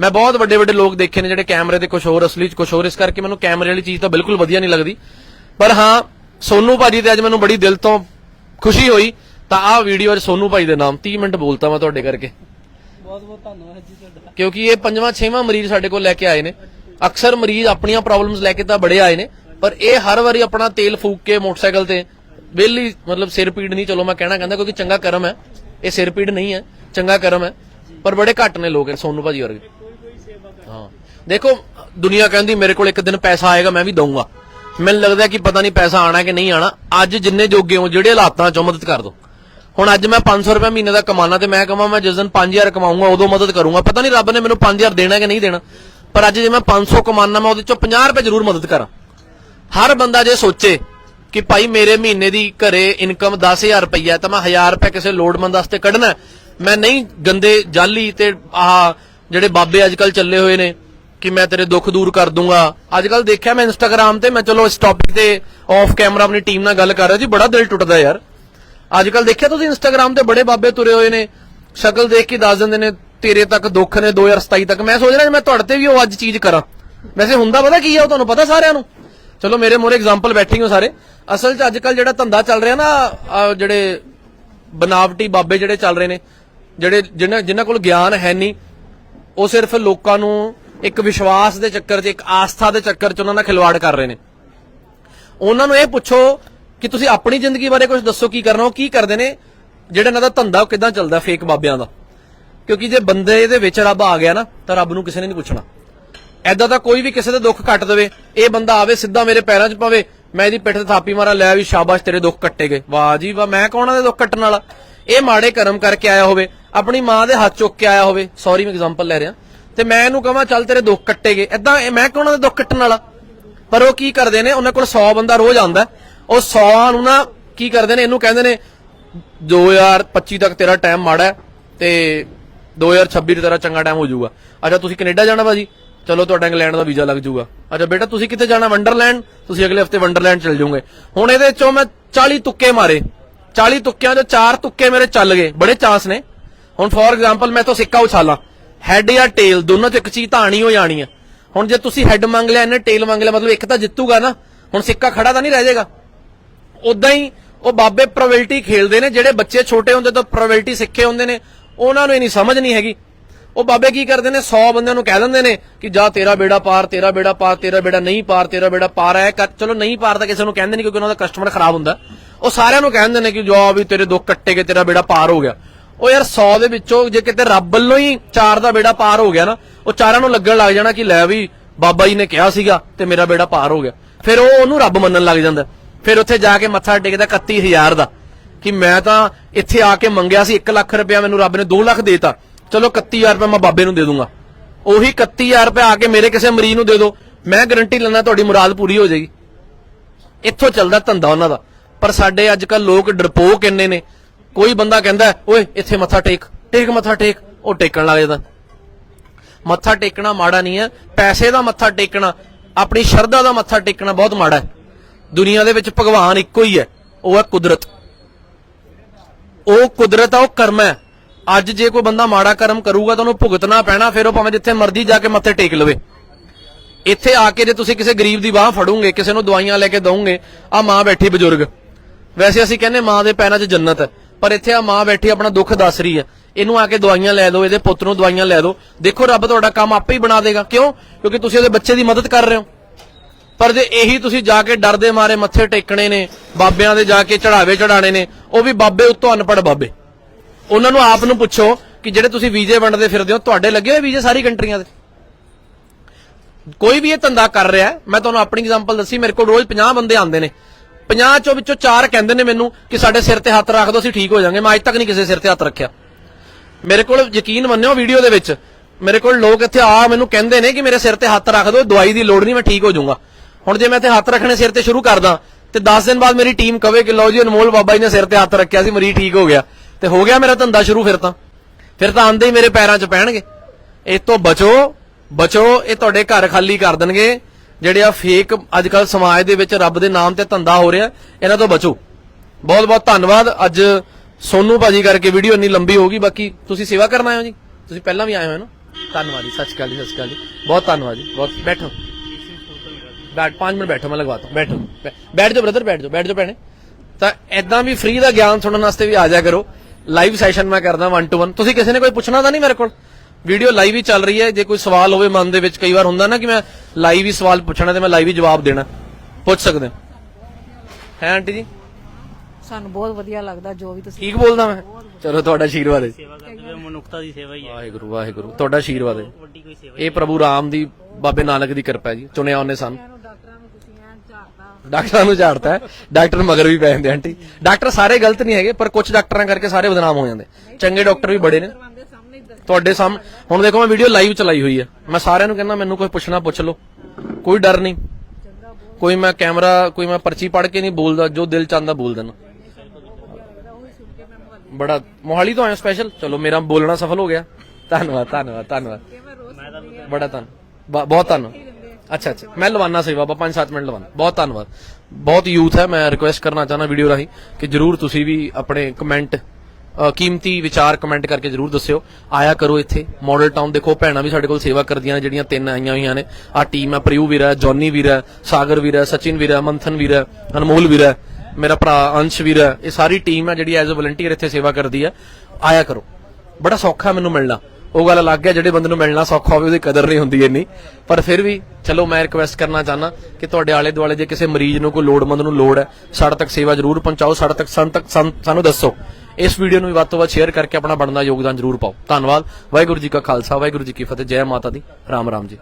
ਮੈਂ ਬਹੁਤ ਵੱਡੇ ਵੱਡੇ ਲੋਕ ਦੇਖੇ ਨੇ ਜਿਹੜੇ ਕੈਮਰੇ ਤੇ ਕੁਝ ਹੋਰ ਅਸਲੀ ਚ ਕੁਝ ਹੋਰ ਇਸ ਕਰਕੇ ਮੈਨੂੰ ਕੈਮਰੇ ਵਾਲੀ ਚੀਜ਼ ਤਾਂ ਬਿਲਕੁਲ ਵਧੀਆ ਨਹੀਂ ਲੱਗਦੀ। ਪਰ ਹਾਂ ਸੋਨੂ ਭਾਜੀ ਤੇ ਅੱਜ ਮੈਨੂੰ ਬੜੀ ਦਿਲ ਤੋਂ ਖੁਸ਼ੀ ਹੋਈ। ਤਾਂ ਆਹ ਵੀਡੀਓ ਅੱਜ ਸੋਨੂ ਭਾਈ ਦੇ ਨਾਮ 30 ਮਿੰਟ ਬੋਲਤਾ ਮੈਂ ਤੁਹਾਡੇ ਕਰਕੇ। ਬਹੁਤ ਬਹੁਤ ਧੰਨਵਾਦ ਜੀ ਤੁਹਾਡਾ। ਕਿਉਂਕਿ ਇਹ ਪੰਜਵਾਂ ਛੇਵਾਂ ਮਰੀਜ਼ ਸਾਡੇ ਕੋਲ ਲੈ ਕੇ ਆਏ ਨੇ। ਅਕਸਰ ਮਰੀਜ਼ ਆਪਣੀਆਂ ਪ੍ਰੋਬਲਮਸ ਲੈ ਕੇ ਤਾਂ ਬੜੇ ਆਏ ਨੇ ਪਰ ਇਹ ਹਰ ਵਾਰੀ ਆਪਣਾ ਤੇਲ ਫੂਕ ਕੇ ਮੋਟਰਸਾਈਕਲ ਤੇ, ਵਿਹਲੀ, ਮਤਲਬ ਸਿਰ ਪੀੜ ਨਹੀਂ, ਚਲੋ ਮੈਂ ਕਹਿਣਾ ਕਹਿੰਦਾ ਕਿਉਂਕਿ ਚੰਗਾ ਕਰਮ ਹੈ, ਇਹ ਸਿਰ ਪੀੜ ਨਹੀਂ ਹੈ, ਚੰਗਾ ਕਰਮ ਹੈ, ਪਰ ਬੜੇ ਘੱਟ ਨੇ ਲੋਕ ਸੋਨੂ ਭਾਜੀ ਵਰਗੇ। ਹਾਂ। ਦੇਖੋ, ਦੁਨੀਆ ਕਹਿੰਦੀ ਮੇਰੇ ਕੋਲ ਇੱਕ ਦਿਨ ਪੈਸਾ ਆਏਗਾ, ਮੈਂ ਵੀ ਦਊਂਗਾ। ਮੈਨੂੰ ਲੱਗਦਾ ਕਿ ਪਤਾ ਨਹੀਂ ਪੈਸਾ ਆਣਾ ਕਿ ਨਹੀਂ ਆਣਾ, ਅੱਜ ਜਿੰਨੇ ਜੋਗੇ ਹੋ, ਜਿਹੜੇ ਹਾਲਾਤਾਂ ਚੋਂ ਮਦਦ ਕਰ ਦੋ। ਹੁਣ ਅੱਜ ਮੈਂ 500 ਰੁਪਏ ਮਹੀਨੇ ਦਾ ਕਮਾਉਣਾ ਤੇ ਮੈਂ ਕਹਾਂ, ਮੈਂ ਜਿਸ ਦਿਨ 5000 ਕਮਾਉਂਗਾ ਉਦੋਂ ਮਦਦ ਕਰੂੰਗਾ। ਪਤਾ ਨਹੀਂ ਰੱਬ ਨੇ ਮੈਨੂੰ 5000 ਦੇਣਾ ਕਿ ਨਹੀਂ ਦੇਣਾ, ਪਰ ਅੱਜ ਜੇ ਮੈਂ 500 ਕਮਾਉਣਾ, ਮੈਂ ਉਹਦੇ ਚੋਂ 50 ਰੁਪਏ ਜ਼ਰੂਰ ਮਦਦ ਕਰਾਂ। ਹਰ ਬੰਦਾ ਜੇ ਸੋਚੇ ਕਿ ਭਾਈ ਮੇਰੇ ਮਹੀਨੇ ਦੀ ਘਰੇ ਇਨਕਮ 10000 ਰੁਪਈਆ ਤਾਂ ਮੈਂ 1000 ਰੁਪਏ ਕਿਸੇ ਲੋੜਮੰਦ ਵਾਸਤੇ ਕੱਢਣਾ ਮੈਂ ਨਹੀਂ ਗੰਦੇ ਜਾਲੀ ਤੇ ਆਹ ਜਿਹੜੇ ਬਾਬੇ ਅੱਜਕੱਲ ਚੱਲੇ ਹੋਏ ਨੇ ਕਿ ਮੈਂ ਤੇਰੇ ਦੁੱਖ ਦੂਰ ਕਰ ਦੂੰਗਾ। ਅੱਜਕੱਲ ਦੇਖਿਆ ਮੈਂ ਇੰਸਟਾਗ੍ਰam ਤੇ, ਮੈਂ ਚਲੋ ਇਸ ਟੌਪਿਕ ਤੇ ਆਫ ਕੈਮਰਾ ਆਪਣੀ ਟੀਮ ਨਾਲ ਗੱਲ ਕਰ ਰਿਹਾ ਸੀ ਬੜਾ ਦਿਲ ਟੁੱਟਦਾ ਯਾਰ। ਅੱਜਕੱਲ ਦੇਖਿਆ ਤੁਸੀਂ ਇੰਸਟਾਗ੍ਰam ਤੇ ਬੜੇ ਬਾਬੇ ਤੁਰੇ ਹੋਏ ਨੇ, ਸ਼ਕਲ ਦੇਖ ਕੇ ਦੱਸ ਦਿੰਦੇ ਨੇ, ਤੇਰੇ ਤੱਕ ਦੁੱਖ ਨੇ 2027 ਤੱਕ। ਮੈਂ ਸੋਚ ਰਿਹਾ ਮੈਂ ਤੁਹਾਡੇ ਤੇ ਵੀ ਉਹ ਅੱਜ ਚੀਜ਼ ਕਰਾਂ। ਵੈਸੇ ਹੁੰਦਾ ਪਤਾ ਕੀ ਆ, ਉਹ ਤੁਹਾਨੂੰ ਪਤਾ ਸਾਰਿਆਂ ਨੂੰ? ਚਲੋ ਮੇਰੇ ਮੋਰੇ ਐਗਜ਼ਾਮਪਲ ਬੈਠੇ ਹੋ ਸਾਰੇ। ਅਸਲ 'ਚ ਅੱਜ ਅੱਜਕੱਲ ਜਿਹੜਾ ਧੰਦਾ ਚੱਲ ਰਿਹਾ ਨਾ ਆਹ ਜਿਹੜੇ ਬਨਾਵਟੀ ਬਾਬੇ ਜਿਹੜੇ ਚੱਲ ਰਹੇ ਨੇ, ਜਿਹੜੇ ਜਿਨ੍ਹਾਂ ਜਿਨ੍ਹਾਂ ਕੋਲ ਗਿਆਨ ਹੈ ਨਹੀਂ, ਉਹ ਸਿਰਫ ਲੋਕਾਂ ਨੂੰ ਇੱਕ ਵਿਸ਼ਵਾਸ ਦੇ ਚੱਕਰ 'ਚ, ਇੱਕ ਆਸਥਾ ਦੇ ਚੱਕਰ 'ਚ ਉਹਨਾਂ ਨਾਲ ਖਿਲਵਾੜ ਕਰ ਰਹੇ ਨੇ। ਉਹਨਾਂ ਨੂੰ ਇਹ ਪੁੱਛੋ ਕਿ ਤੁਸੀਂ ਆਪਣੀ ਜ਼ਿੰਦਗੀ ਬਾਰੇ ਕੁਝ ਦੱਸੋ ਕੀ ਕਰਨਾ, ਉਹ ਕੀ ਕਰਦੇ ਨੇ? ਜਿਹੜਾ ਇਹਨਾਂ ਦਾ ਧੰਦਾ, ਉਹ ਕਿਦਾਂ ਚੱਲਦਾ ਫੇਕ ਬਾਬਿਆਂ ਦਾ? ਕਿਉਂਕਿ ਜੇ ਬੰਦੇ ਦੇ ਵਿੱਚ ਰੱਬ ਆ ਗਿਆ ਨਾ, ਤਾਂ ਰੱਬ ਨੂੰ ਕਿਸੇ ਨੇ ਨਹੀਂ ਪੁੱਛਣਾ। ਐਦਾਂ ਤਾਂ ਕੋਈ ਵੀ ਕਿਸੇ ਦੇ ਦੁੱਖ ਕੱਟ ਦੇਵੇ। ਇਹ ਬੰਦਾ ਆਵੇ, ਸਿੱਧਾ ਮੇਰੇ ਪੈਰਾਂ 'ਚ ਪਵੇ। ਮੈਂ ਇਹਦੀ ਪਿੱਠ ਤੇ ਥਾਪੀ ਮਾਰਾਂ, ਲੈ ਵੀ ਸ਼ਾਬਾਸ਼, ਤੇਰੇ ਦੁੱਖ ਕੱਟੇ ਗਏ। ਵਾਹ ਜੀ ਵਾਹ, ਮੈਂ ਕੌਣ ਆ ਦੇ ਦੁੱਖ ਕੱਟਣ ਵਾਲਾ? ਇਹ ਮਾੜੇ ਕਰਮ ਕਰਕੇ ਆਇਆ ਹੋਵੇ, ਆਪਣੀ ਮਾਂ ਦੇ ਹੱਥ ਚੁੱਕ ਕੇ ਆਇਆ ਹੋਵੇ। ਸੌਰੀ ਮੈਂ ਐਗਜ਼ਾਮਪਲ ਲੈ ਰਿਹਾ। ਤੇ ਮੈਂ ਇਹਨੂੰ ਕਹਾਂ, ਚੱਲ ਤੇਰੇ ਦੁੱਖ ਕੱਟੇ ਗਏ। ਐਦਾਂ ਮੈਂ ਕੌਣ ਆ ਦੇ ਦੁੱਖ ਕੱਟਣ ਵਾਲਾ? ਪਰ ਉਹ ਕੀ ਕਰਦੇ ਨੇ? ਉਹਨਾਂ ਕੋਲ 100 ਬੰਦਾ ਰੋਜ਼ ਆਉਂਦਾ ਉਹ 100 ਨੂੰ ਨਾ ਕੀ ਕਰਦੇ ਨੇ? ਇਹਨੂੰ ਕਹਿੰਦੇ ਨੇ 2025 ਤੱਕ ਤੇਰਾ ਟਾਈਮ ਮਾੜਾ ਹੈ ਤੇ 2026 ਤੇ ਤੇਰਾ ਚੰਗਾ ਟਾਈਮ ਹੋ ਜਾਊਗਾ। ਅੱਛਾ, ਤੁਸੀਂ ਕੈਨੇਡਾ ਜਾਣਾ ਬਾਜੀ ਚਲੋ ਤੁਹਾਡਾ ਇੰਗਲੈਂਡ ਦਾ ਵੀਜ਼ਾ ਲੱਗ ਜਾਊਗਾ। ਅੱਛਾ ਬੇਟਾ, ਤੁਸੀਂ ਕਿੱਥੇ ਜਾਣਾ? ਵੰਡਰਲੈਂਡ ਤੁਸੀਂ ਅਗਲੇ ਹਫ਼ਤੇ ਵੰਡਰਲੈਂਡ ਚਲ ਜਾਓਗੇ। ਹੁਣ ਇਹਦੇ ਚੋਂ ਮੈਂ 40 ਤੁੱਕੇ ਮਾਰੇ। 40 ਤੁੱਕਿਆਂ ਚੋਂ 4 ਤੁੱਕੇ ਮੇਰੇ ਚੱਲ ਗਏ। ਬੜੇ ਚਾਂਸ ਨੇ। ਹੁਣ ਫੋਰ ਐਗਜ਼ਾਮਪਲ ਮੈਂ ਤੋਂ ਸਿੱਕਾ ਉਛਾਲਾ। ਹੈਡ ਜਾਂ ਟੇਲ ਦੋਨੋਂ ਚ ਇੱਕ ਚੀਜ਼ ਤਾਂ ਆਣੀ ਹੋ ਜਾਣੀ ਹੈ ਹੁਣ ਜੇ ਤੁਸੀਂ ਹੈੱਡ ਮੰਗ ਲਿਆ, ਇਹਨੇ ਟੇਲ ਮੰਗ ਲਿਆ, ਮਤਲਬ ਇੱਕ ਤਾਂ ਜਿੱਤੂਗਾ ਨਾ। ਹੁਣ ਸਿੱਕਾ ਖੜਾ ਤਾਂ ਨਹੀਂ ਰਹਿ ਜਾਏਗਾ। ਉਦਾਂ ਹੀ ਉਹ ਬਾਬੇ ਪ੍ਰੋਬੇਬਿਲਟੀ ਖੇਲਦੇ ਨੇ, ਜਿਹੜੇ ਬੱਚੇ ਛੋਟੇ ਹੁੰਦੇ ਤੋਂ ਪ੍ਰੋਬੇਬਿਲਟੀ ਸਿੱਖੇ ਹੁੰਦੇ ਨੇ, ਉਹਨਾਂ ਨੂੰ ਇਹ ਨਹੀਂ ਸਮਝ ਨਹੀਂ ਹੈਗੀ। ਉਹ ਬਾਬੇ ਕੀ ਕਰਦੇ ਨੇ? 100 ਬੰਦਿਆਂ ਨੂੰ ਕਹਿ ਦਿੰਦੇ ਨੇ ਕਿ ਜਾ ਤੇਰਾ ਬੇੜਾ ਪਾਰ, ਤੇਰਾ ਬੇੜਾ ਪਾਰ, ਤੇਰਾ ਬੇੜਾ ਨਹੀਂ ਪਾਰ, ਤੇਰਾ ਬੇੜਾ ਪਾਰ ਹੈ। ਚਲੋ ਨਹੀਂ ਪਾਰ ਤਾਂ ਕਿਸੇ ਨੂੰ ਕਹਿੰਦੇ ਨਹੀਂ ਕਿਉਂਕਿ ਉਹਨਾਂ ਦਾ ਕਸਟਮਰ ਖਰਾਬ ਹੁੰਦਾ। ਉਹ ਸਾਰਿਆਂ ਨੂੰ ਕਹਿੰਦੇ ਨੇ ਕਿ ਜੋ ਵੀ ਤੇਰੇ ਦੁੱਖ ਕੱਟੇ ਗਏ, ਤੇਰਾ ਬੇੜਾ ਪਾਰ ਹੋ ਗਿਆ। ਉਹ ਯਾਰ 100 ਦੇ ਵਿੱਚੋਂ ਜੇ ਕਿਤੇ ਰੱਬ ਵੱਲੋਂ ਹੀ ਚਾਰ ਦਾ ਬੇੜਾ ਪਾਰ ਹੋ ਗਿਆ ਨਾ, ਉਹ ਚਾਰਾਂ ਨੂੰ ਲੱਗਣ ਲੱਗ ਜਾਣਾ ਕਿ ਲੈ ਵੀ ਬਾਬਾ ਜੀ ਨੇ ਕਿਹਾ ਸੀਗਾ ਤੇ ਮੇਰਾ ਬੇੜਾ ਪਾਰ ਹੋ ਗਿਆ। ਫਿਰ ਉਹ ਉਹਨੂੰ ਰੱਬ ਮੰਨਣ ਲੱਗ ਜਾਂਦਾ। ਫਿਰ ਉੱਥੇ ਜਾ ਕੇ ਮੱਥਾ ਟੇਕਦਾ 31000 ਦਾ। ਕਿ ਮੈਂ ਤਾਂ ਇੱਥੇ ਆ ਕੇ ਮੰਗਿਆ ਸੀ 1 ਲੱਖ ਰੁਪਇਆ ਮੈਨੂੰ ਰੱਬ ਨੇ 2 ਲੱਖ ਦੇਤਾ। ਚਲੋ 31000 ਰੁਪਇਆ ਮੈਂ ਬਾਬੇ ਨੂੰ ਦੇ ਦੂੰਗਾ। ਉਹੀ 31000 ਰੁਪਇਆ ਆ ਕੇ ਮੇਰੇ ਕਿਸੇ ਮਰੀਜ਼ ਨੂੰ ਦੇ ਦਿਓ ਮੈਂ ਗਾਰੰਟੀ ਲੈਣਾ ਤੁਹਾਡੀ ਮੁਰਾਦ ਪੂਰੀ ਹੋ ਜਾਏਗੀ। ਇੱਥੋਂ ਚੱਲਦਾ ਧੰਦਾ ਉਹਨਾਂ ਦਾ। ਪਰ ਸਾਡੇ ਅੱਜ ਕੱਲ ਲੋਕ ਡਰਪੋਕ ਇੰਨੇ ਨੇ। ਕੋਈ ਬੰਦਾ ਕਹਿੰਦਾ, ਓਏ, ਇੱਥੇ ਮੱਥਾ ਟੇਕ ਟੇਕ ਮੱਥਾ ਟੇਕ। ਉਹ ਟੇਕਣ ਲੱਗ ਜਾਂਦਾ। ਮੱਥਾ ਟੇਕਣਾ ਮਾੜਾ ਨਹੀਂ ਹੈ। ਪੈਸੇ ਦਾ ਮੱਥਾ ਟੇਕਣਾ, ਆਪਣੀ ਸ਼ਰਧਾ ਦਾ ਮੱਥਾ ਟੇਕਣਾ ਬਹੁਤ ਮਾੜਾ ਹੈ। ਦੁਨੀਆ ਦੇ ਵਿੱਚ ਭਗਵਾਨ ਇੱਕੋ ਹੀ ਹੈ। ਉਹ ਹੈ ਕੁਦਰਤ। ਉਹ ਕੁਦਰਤ ਆ, ਉਹ ਕਰਮ ਹੈ। ਅੱਜ ਜੇ ਕੋਈ ਬੰਦਾ ਮਾੜਾ ਕਰਮ ਕਰੂਗਾ ਤਾਂ ਉਹਨੂੰ ਭੁਗਤਣਾ ਪੈਣਾ, ਫਿਰ ਉਹ ਭਾਵੇਂ ਜਿੱਥੇ ਮਰਜ਼ੀ ਜਾ ਕੇ ਮੱਥੇ ਟੇਕ ਲਵੇ। ਇੱਥੇ ਆ ਕੇ ਜੇ ਤੁਸੀਂ ਕਿਸੇ ਗਰੀਬ ਦੀ ਬਾਹ ਫੜੋਗੇ, ਕਿਸੇ ਨੂੰ ਦਵਾਈਆਂ ਲੈ ਕੇ ਦੋਗੇ ਆ ਮਾਂ ਬੈਠੀ ਬਜ਼ੁਰਗ। ਵੈਸੇ ਅਸੀਂ ਕਹਿੰਦੇ ਮਾਂ ਦੇ ਪੈਰਾਂ 'ਚ ਜੰਨਤ ਹੈ, ਪਰ ਇੱਥੇ ਆ ਮਾਂ ਬੈਠੀ ਆਪਣਾ ਦੁੱਖ ਦੱਸ ਰਹੀ ਹੈ। ਇਹਨੂੰ ਆ ਕੇ ਦਵਾਈਆਂ ਲੈ ਦਿਓ, ਇਹਦੇ ਪੁੱਤ ਨੂੰ ਦਵਾਈਆਂ ਲੈ ਦਿਓ। ਦੇਖੋ ਰੱਬ ਤੁਹਾਡਾ ਕੰਮ ਆਪੇ ਹੀ ਬਣਾ ਦੇਗਾ। ਕਿਉਂ? ਕਿਉਂਕਿ ਤੁਸੀਂ ਉਹਦੇ ਬੱਚੇ ਦੀ ਮਦਦ ਕਰ ਰਹੇ ਹੋ। ਪਰ ਜੇ ਇਹੀ ਤੁਸੀਂ ਜਾ ਕੇ ਡਰਦੇ ਮਾਰੇ, ਮੱਥੇ ਟੇਕਣੇ ਨੇ, ਬਾਬਿਆਂ ਦੇ ਜਾ ਕੇ ਚੜਾਵੇ ਚੜਾਣੇ ਨੇ, ਉਹ ਵੀ ਬਾਬੇ ਉੱਤੋਂ ਅਨਪੜ ਬਾਬੇ। ਉਹਨਾਂ ਨੂੰ ਆਪ ਨੂੰ ਪੁੱਛੋ ਕਿ ਜਿਹੜੇ ਤੁਸੀਂ ਵੀਜ਼ੇ ਵੰਡਦੇ ਫਿਰਦੇ ਹੋ, ਤੁਹਾਡੇ ਲੱਗੇ ਹੋਏ ਵੀਜ਼ੇ ਸਾਰੀ ਕੰਟਰੀਆਂ ਦੇ। ਕੋਈ ਵੀ ਇਹ ਧੰਦਾ ਕਰ ਰਿਹਾ, ਮੈਂ ਤੁਹਾਨੂੰ ਆਪਣੀ ਐਗਜ਼ਾਮਪਲ ਦੱਸੀ, ਮੇਰੇ ਕੋਲ ਰੋਜ਼ 50 ਬੰਦੇ ਆਉਂਦੇ ਨੇ। 50 ਚੋਂ ਵਿੱਚੋਂ 4 ਕਹਿੰਦੇ ਨੇ ਮੈਨੂੰ ਕਿ ਸਾਡੇ ਸਿਰ ਤੇ ਹੱਥ ਰੱਖ ਦਿਓ, ਅਸੀਂ ਠੀਕ ਹੋ ਜਾਾਂਗੇ ਮੈਂ ਅੱਜ ਤੱਕ ਨਹੀਂ ਕਿਸੇ ਸਿਰ ਤੇ ਹੱਥ ਰੱਖਿਆ। ਮੇਰੇ ਕੋਲ ਯਕੀਨ ਮੰਨਿਓ ਵੀਡੀਓ ਦੇ ਵਿੱਚ, ਮੇਰੇ ਕੋਲ ਲੋਕ ਇੱਥੇ ਆ ਮੈਨੂੰ ਕਹਿੰਦੇ ਨੇ ਕਿ ਮੇਰੇ ਸਿਰ ਤੇ ਹੱਥ ਰੱਖ ਦਿਓ, ਦਵਾਈ ਦੀ ਲੋੜ ਨਹੀਂ, ਮੈਂ ਠੀਕ ਹੋ ਜਾਊਂਗਾ। ਹੁਣ ਜੇ ਮੈਂ ਇੱਥੇ ਹੱਥ ਰੱਖਣੇ ਸਿਰ ਤੇ ਸ਼ੁਰੂ ਕਰਦਾ, ਤੇ 10 ਦਿਨ ਬਾਅਦ ਮੇਰੀ ਟੀਮ ਕਵੇ ਕਿ ਲਓ ਜੀ ਅਨਮੋਲ ਬਾਬਾ ਜੀ ਨੇ ਸਿਰ ਤੇ ਹੱਥ ਰੱਖਿਆ ਸੀ, ਮਰੀਜ਼ ਠੀਕ ਹੋ ਗਿਆ। ਤੇ ਹੋ ਗਿਆ ਮੇਰਾ ਧੰਦਾ ਸ਼ੁਰੂ ਫਿਰ ਤਾਂ। ਫਿਰ ਤਾਂ ਆਂਦੇ ਹੀ ਮੇਰੇ ਪੈਰਾਂ 'ਚ ਪੈਣਗੇ। ਇਹ ਤੋਂ ਬਚੋ ਬਚੋ, ਇਹ ਤੁਹਾਡੇ ਘਰ ਖਾਲੀ ਕਰ ਦੇਣਗੇ। ਜਿਹੜੇ ਆ ਫੇਕ ਅੱਜ ਕੱਲ ਸਮਾਜ ਦੇ ਵਿੱਚ ਰੱਬ ਦੇ ਨਾਮ ਤੇ ਧੰਦਾ ਹੋ ਰਿਹਾ, ਇਹਨਾਂ ਤੋਂ ਬਚੋ। ਬਹੁਤ ਬਹੁਤ ਧੰਨਵਾਦ। ਅੱਜ ਸੋਨੂ ਭਾਜੀ ਕਰਕੇ ਵੀਡੀਓ ਇੰਨੀ ਲੰਬੀ ਹੋ ਗਈ, ਬਾਕੀ ਤੁਸੀਂ ਸੇਵਾ ਕਰਨ ਆਏ ਹੋ ਜੀ? ਤੁਸੀਂ ਪਹਿਲਾਂ ਵੀ ਆਏ ਹੋ ਨਾ? ਧੰਨਵਾਦ ਜੀ, ਸਤਿ ਸ਼੍ਰੀ ਅਕਾਲ ਜੀ, ਸਤਿ ਸ਼੍ਰੀ ਅਕਾਲ ਜੀ। ਬਹੁਤ ਧੰਨਵਾਦ ਜੀ, ਬਹੁਤ ਬੈਠੋ। ਬੈਠ 5 ਮਿੰਟ ਬੈਠੋ, ਮੈਂ ਲਗਵਾਤਾ। ਬੈਠੋ ਬੈਠ ਜਾਓ ਬ੍ਰਦਰ ਬੈਠ ਜਾਓ ਬੈਠ ਜਾਓ ਭੈਣੇ। ਤਾਂ ਐਦਾਂ ਵੀ ਫ੍ਰੀ ਦਾ ਗਿਆਨ ਸੁਣਨ ਵਾਸਤੇ ਵੀ ਆ ਜਾ ਕਰੋ। ਲਾਈਵ ਸੈਸ਼ਨ ਮੈਂ ਕਰਦਾ 1 ਟੂ 1 ਤੁਸੀਂ ਕਿਸੇ ਨੇ ਕੋਈ ਪੁੱਛਣਾ ਤਾਂ ਨਹੀਂ ਮੇਰੇ ਕੋਲ? ਵੀਡੀਓ ਲਾਈਵ ਹੀ ਚੱਲ ਰਹੀ ਹੈ। ਜੇ ਕੋਈ ਸਵਾਲ ਹੋਵੇ ਮਨ ਦੇ ਵਿੱਚ ਕਈ ਵਾਰ ਹੁੰਦਾ ਨਾ ਕਿ ਮੈਂ ਲਾਈਵ ਹੀ ਸਵਾਲ ਪੁੱਛਣਾ ਤੇ ਮੈਂ ਲਾਈਵ ਹੀ ਜਵਾਬ ਦੇਣਾ। ਪੁੱਛ ਸਕਦੇ ਹੋ। ਆਂਟੀ ਜੀ? ਸਾਨੂੰ ਬਹੁਤ ਵਧੀਆ ਲੱਗਦਾ ਜੋ ਵੀ ਤੁਸੀਂ ਠੀਕ ਬੋਲਦਾ ਮੈਂ? ਚਲੋ ਤੁਹਾਡਾ ਆਸ਼ੀਰਵਾਦ ਹੈ। ਸੇਵਾ ਕਰਦੇ ਹੋਏ ਮਨੁੱਖਤਾ ਦੀ ਸੇਵਾ ਹੀ ਹੈ। ਵਾਹਿਗੁਰੂ ਵਾਹਿਗੁਰੂ। ਤੁਹਾਡਾ ਆਸ਼ੀਰਵਾਦ ਹੈ। ਵੱਡੀ ਕੋਈ ਸੇਵਾ ਇਹ ਪ੍ਰਭੂ ਰਾਮ ਦੀ ਬਾਬੇ ਨਾਨਕ ਦੀ ਕਿਰਪਾ ਹੈ ਜੀ। ਚੁਣਿਆ ਉਹਨੇ ਸਾਨੂੰ ਡਾਕਟਰਾਂ ਨੂੰ ਤੁਸੀਂ ਐਂ ਝਾੜਦਾ ਡਾਕਟਰਾਂ ਨੂੰ ਝਾੜਦਾ ਹੈ। ਡਾਕਟਰ ਮਗਰ ਵੀ ਪੈ ਜਾਂਦੇ ਆਂਟੀ। ਡਾਕਟਰ ਸਾਰੇ ਗਲਤ ਨਹੀਂ ਹੈਗੇ, ਪਰ ਕੁਝ ਡਾਕਟਰਾਂ ਕਰਕੇ ਸਾਰੇ ਬਦਨਾਮ ਹੋ ਜਾਂਦੇ। ਚੰਗੇ ਡਾਕਟਰ ਵੀ ਬੜੇ ਨੇ। ਤੁਹਾਡੇ ਸਾਹਮਣੇ ਹੁਣ ਦੇਖੋ ਮੈਂ ਵੀਡੀਓ ਲਾਈਵ ਚਲਾਈ ਹੋਈ ਹੈ। ਮੈਂ ਸਾਰਿਆਂ ਨੂੰ ਕਹਿੰਦਾ, ਮੈਨੂੰ ਕੋਈ ਪੁੱਛਣਾ ਪੁੱਛ ਲਓ। ਕੋਈ ਡਰ ਨਹੀਂ। ਕੋਈ ਮੈਂ ਕੈਮਰਾ ਕੋਈ ਮੈਂ ਪਰਚੀ ਪੜ ਕੇ ਨਹੀਂ ਬੋਲਦਾ। ਜੋ ਦਿਲ ਚਾਹੁੰਦਾ ਬੋਲ ਦੇਣਾ। ਬੜਾ ਮੋਹਾਲੀ ਤੋਂ ਆਇਆ ਸਪੈਸ਼ਲ ਚਲੋ ਮੇਰਾ ਬੋਲਣਾ ਸਫਲ ਹੋ ਗਿਆ। ਧੰਨਵਾਦ ਧੰਨਵਾਦ ਧੰਨਵਾਦ। ਬੜਾ ਧੰਨ ਬਹੁਤ ਧੰਨਵਾਦ ਅੱਛਾ ਅੱਛਾ। ਮੈਂ ਲਵਾਨਾ ਸਹੀ ਬਾਬਾ 5-7 ਮਿੰਟ ਲਵਾਨਾ ਬਹੁਤ ਧੰਨਵਾਦ। ਬਹੁਤ ਯੂਥ ਹੈ, ਮੈਂ ਰਿਕੁਐਸਟ ਕਰਨਾ ਚਾਹਨਾ ਵੀਡੀਓ ਰਾਹੀਂ ਕਿ ਜਰੂਰ ਤੁਸੀਂ ਵੀ ਆਪਣੇ ਕਮੈਂਟ ਕੀਮਤੀ ਵਿਚਾਰ ਕਮੈਂਟ ਕਰਕੇ ਜਰੂਰ ਦੱਸਿਓ। ਆਇਆ ਕਰੋ ਇੱਥੇ। ਮਾਡਲ ਟਾਊਨ ਦੇਖੋ, ਭੈਣਾਂ ਵੀ ਸਾਡੇ ਕੋਲ ਸੇਵਾ ਕਰਦੀਆਂ ਨੇ, ਜਿਹੜੀਆਂ ਤਿੰਨ ਆਈਆਂ ਹੋਈਆਂ ਨੇ। ਆ ਟੀਮ ਹੈ ਪ੍ਰਿਯੂ ਵੀਰ ਹੈ ਜੌਨੀ ਵੀਰ ਹੈ ਸਾਗਰ ਵੀਰ ਹੈ ਸਚਿਨ ਵੀਰ ਹੈ ਮੰਥਨ ਵੀਰ ਹੈ ਅਨਮੋਲ ਵੀਰ ਹੈ ਮੇਰਾ ਭਰਾ ਅੰਸ਼ ਵੀਰ ਹੈ ਇਹ ਸਾਰੀ ਟੀਮ ਹੈ ਜਿਹੜੀ ਐਜ਼ ਅ ਵਲੰਟੀਅਰ ਇੱਥੇ ਸੇਵਾ ਕਰਦੀ ਹੈ। ਆਇਆ ਕਰੋ। ਬੜਾ ਸੌਖਾ ਮੈਨੂੰ ਮਿਲਣਾ। ਉਹ ਗੱਲ ਅਲੱਗ ਹੈ, ਜਿਹੜੇ ਬੰਦੇ ਨੂੰ ਮਿਲਣਾ ਸੌਖਾ ਹੋਵੇ, ਉਹਦੀ ਕਦਰ ਨਹੀਂ ਹੁੰਦੀ ਇੰਨੀ। ਪਰ ਫਿਰ ਵੀ, ਚਲੋ ਮੈਂ ਰਿਕਵੈਸਟ ਕਰਨਾ ਚਾਹਨਾ ਕਿ ਤੁਹਾਡੇ ਆਲੇ ਦੁਆਲੇ ਜੇ ਕਿਸੇ ਮਰੀਜ਼ ਨੂੰ, ਕੋਈ ਲੋੜਮੰਦ ਨੂੰ ਲੋੜ ਹੈ ਸਾਡੇ ਤੱਕ ਸੇਵਾ ਜ਼ਰੂਰ ਪਹੁੰਚਾਓ ਸਾਡੇ ਤੱਕ ਸਾਨੂੰ ਸਾਨੂੰ ਦੱਸੋ। ਇਸ ਵੀਡੀਓ ਨੂੰ ਵੀ ਵੱਧ ਤੋਂ ਵੱਧ ਸ਼ੇਅਰ ਕਰਕੇ ਆਪਣਾ ਬਣਦਾ ਯੋਗਦਾਨ ਜ਼ਰੂਰ ਪਾਓ। ਧੰਨਵਾਦ। ਵਾਹਿਗੁਰੂ ਜੀ ਕਾ ਖਾਲਸਾ, ਵਾਹਿਗੁਰੂ ਜੀ ਕੀ ਫਤਿਹ। ਜੈ ਮਾਤਾ ਦੀ। ਰਾਮ ਰਾਮ ਜੀ।